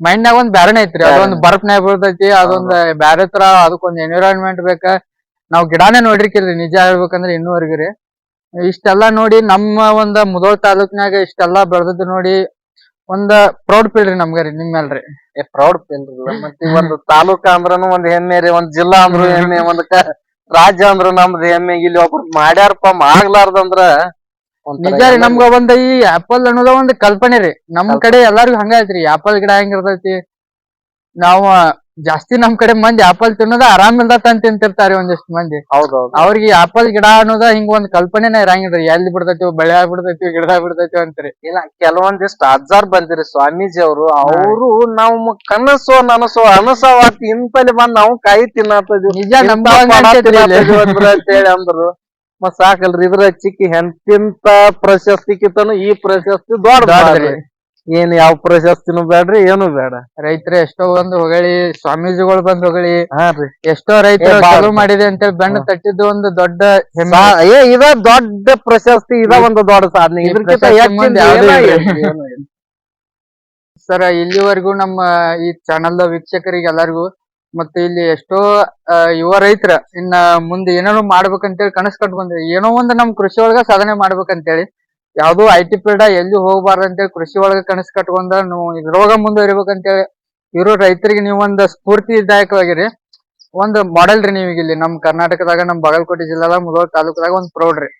ಮೈಂಡ್ ನಾಗ ಒಂದ್ ಬ್ಯಾರನೆ ಐತ್ರಿ. ಅದೊಂದ್ ಬರ್ಫ್ನ್ಯಾಗ ಬೀಳ್ತೈತಿ ಅದೊಂದ್ ಬ್ಯಾರೆ ತರ ಅದಕ್ಕೊಂದ್ ಎನ್ವಿರಾನ್ಮೆಂಟ್ ಬೇಕ. ನಾವ್ ಗಿಡಾನೇ ನೋಡಿರ್ಕಿಲ್ರಿ ನಿಜ ಹೇಳ್ಬೇಕಂದ್ರೆ ಇನ್ನೂವರೆಗೂ ರೀ. ಇಷ್ಟೆಲ್ಲಾ ನೋಡಿ ನಮ್ಮ ಒಂದ್ ಮುದೋಳ್ ತಾಲೂಕ್ನಾಗ ಇಷ್ಟೆಲ್ಲಾ ಬೆಳೆದದ್ದು ನೋಡಿ ಒಂದ್ ಪ್ರೌಡ್ ಫೀಲ್ ರೀ ನಮ್ಗ ರೀ ನಿಮ್ಮೆಲ್ರಿ ಏ ಪ್ರೌಡ್ ಫೀಲ್ ಮತ್ತೆ ಒಂದ್ ತಾಲೂಕ ಅಂದ್ರನು ಒಂದ್ ಹೆಮ್ಮೆ ರೀ ಒಂದ್ ಜಿಲ್ಲಾ ಅಂದ್ರು ಹೆಮ್ಮೆ ಒಂದ್ ರಾಜ್ಯ ಅಂದ್ರ ನಮ್ದು ಹೆಮ್ಮೆ. ಇಲ್ಲಿ ಒಬ್ರು ಮಾಡ್ಯಾರಪ್ಪ ಮಾಡ್ಲಾರ್ದಂದ್ರ ನಿಜ ರೀ. ನಮ್ಗ ಒಂದ್ ಈ ಆಪಲ್ ಅನ್ನೋದ ಒಂದ್ ಕಲ್ಪನೆ ರೀ. ನಮ್ ಕಡೆ ಎಲ್ಲಾರ್ಗು ಹಂಗ ಐತ್ರಿ ಆಪಲ್ ಗಿಡ ಹೆಂಗ್ ಇರ್ತೈತಿ. ನಾವ್ ಜಾಸ್ತಿ ನಮ್ ಕಡೆ ಮಂದಿ ಆಪಲ್ ತಿನ್ನೋದ ಆರಾಮ್ ಇಲ್ದ ತಂದ್ ತಿಂತಿರ್ತಾರಿ ಒಂದಿಷ್ಟ್ ಮಂದಿ. ಅವ್ರಿಗೆ ಆಪಲ್ ಗಿಡ ಅನ್ನೋದ ಹಿಂಗ ಒಂದ್ ಕಲ್ಪನೆನೇ ಇರಂಗಿಲ್ರಿ. ಎಲ್ಲಿ ಬಿಡ್ತೈತಿ ಬೆಳೆ ಬಿಡ್ತೈತಿ ಗಿಡ ಬಿಡ್ತೈತಿ ಅಂತ್ರಿ. ಇಲ್ಲ ಕೆಲವೊಂದಿಷ್ಟು ಅಜ್ಜಾರ್ ಬಂದಿರಿ ಸ್ವಾಮೀಜಿ ಅವರು. ಅವರು ನಾವ್ ಕನಸು ನನಸು ಅನಸವಾತಿ ಇಂತಲ್ಲಿ ಬಂದ್ ನಾವು ಕಾಯಿ ತಿನ್ನತ್ತದ್ವಿ ನಿಜ ಅಂತೇಳಿ ಅಂದ್ರು. ಮತ್ ಸಾಕಲ್ರಿ ಇದ್ರ ಚಿಕ್ಕಿ ಎಂತಿಂತ ಪ್ರಶಸ್ತಿಕಿತನು ಈ ಪ್ರಶಸ್ತಿ ದೊಡ್ಡ ದೊಡ್ಡದ್ರಿ. ಏನ್ ಯಾವ ಪ್ರಶಸ್ತಿನೂ ಬೇಡ್ರಿ ಏನು ಬೇಡ ರೈತರ ಎಷ್ಟೋ ಒಂದ್ ಹೊಗಳಿ ಸ್ವಾಮೀಜಿಗಳು ಬಂದ್ ಹೊಗಳಿ ಹಾ ರೀ. ಎಷ್ಟೋ ರೈತರು ಚಾಲು ಮಾಡಿದೆ ಅಂತ ಮಾಡಿದೆ ಅಂತೇಳಿ ಬೆಣ್ಣ ತಟ್ಟಿದ್ದು ಒಂದು ದೊಡ್ಡ ಹೆಮ್ಮೆ. ಏ ಇದ ದೊಡ್ಡ ಪ್ರಶಸ್ತಿ ಇದ ಒಂದು ದೊಡ್ಡ ಸಾಧನೆ. ಪ್ರಶಸ್ತಿ. ಸರ್ ಇಲ್ಲಿವರೆಗೂ ನಮ್ಮ ಈ ಚಾನಲ್ ವೀಕ್ಷಕರಿಗೆ ಎಲ್ಲರಿಗೂ ಮತ್ತೆ ಇಲ್ಲಿ ಎಷ್ಟೋ ಯುವ ರೈತರ ಇನ್ನ ಮುಂದೆ ಏನೇನೋ ಮಾಡ್ಬೇಕಂತೇಳಿ ಕನಸ್ ಕಟ್ಕೊಂಡ್ರಿ. ಏನೋ ಒಂದು ನಮ್ ಕೃಷಿ ಒಳಗ ಸಾಧನೆ ಮಾಡ್ಬೇಕಂತೇಳಿ. ಯಾವ್ದೋ ಐ ಟಿ ಫೀಲ್ಡ್ ಎಲ್ಲಿ ಹೋಗ್ಬಾರ್ದಂತೇಳಿ ಕೃಷಿ ಒಳಗ ಕನಸ್ ಕಟ್ಕೊಂಡ ನಾವು ಇದ್ರೊಳಗ ಮುಂದುವರಿಬೇಕಂತೇಳಿ ಇರೋ ರೈತರಿಗೆ ನೀವು ಒಂದು ಸ್ಫೂರ್ತಿದಾಯಕವಾಗಿರಿ ಒಂದು ಮಾಡೆಲ್ ರೀ ನೀವು ಇಲ್ಲಿ ನಮ್ಮ ಕರ್ನಾಟಕದಾಗ, ನಮ್ ಬಾಗಲಕೋಟೆ ಜಿಲ್ಲಾದಾಗ ಮುಧೋಳ ತಾಲೂಕದಾಗ ಒಂದ್ ಪ್ರೌಡ್ ರೀ.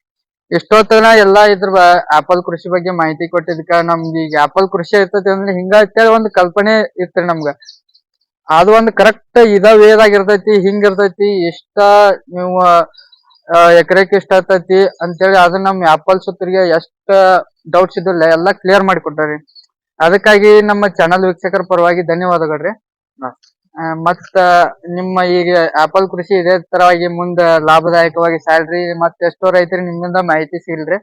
ಎಲ್ಲಾ ಇದ್ರ ಆಪಲ್ ಕೃಷಿ ಬಗ್ಗೆ ಮಾಹಿತಿ ಕೊಟ್ಟಿದ್ಕ ನಮ್ಗೆ ಈಗ ಆಪಲ್ ಕೃಷಿ ಇರ್ತೈತಿ ಅಂದ್ರೆ ಹಿಂಗ ಅಂತೇಳಿ ಒಂದ್ ಕಲ್ಪನೆ ಇತ್ರಿ ನಮ್ಗ. ಅದು ಒಂದು ಕರೆಕ್ಟ್ ಇದ ವೇದಾಗಿರ್ತೈತಿ ಹಿಂಗ್ ಇರ್ತೈತಿ ಎಷ್ಟ ನೀವು ಎಕರೆಕ್ ಇಷ್ಟ ಆಗ್ತೈತಿ ಅಂತೇಳಿ ಅದನ್ನ ನಮ್ ಆಪಲ್ ಸುತ್ತರಿಗೆ ಎಷ್ಟ ಡೌಟ್ಸ್ ಇದ್ದಿಲ್ಲ ಎಲ್ಲಾ ಕ್ಲಿಯರ್ ಮಾಡಿ ಕೊಟ್ಟಾರಿ. ಅದಕ್ಕಾಗಿ ನಮ್ಮ ಚಾನಲ್ ವೀಕ್ಷಕರ ಪರವಾಗಿ ಧನ್ಯವಾದಗಳ್ರಿ. ಮತ್ತ ನಿಮ್ಮ ಈಗ ಆಪಲ್ ಕೃಷಿ ಇದೇ ತರವಾಗಿ ಮುಂದ ಲಾಭದಾಯಕವಾಗಿ ಸ್ಯಾಲ್ರಿ ಮತ್ತೆ ಎಷ್ಟೋ ರೈತರಿಗೆ ನಿಮ್ಮಿಂದ ಮಾಹಿತಿ ಸಿಗಲ್ರಿ.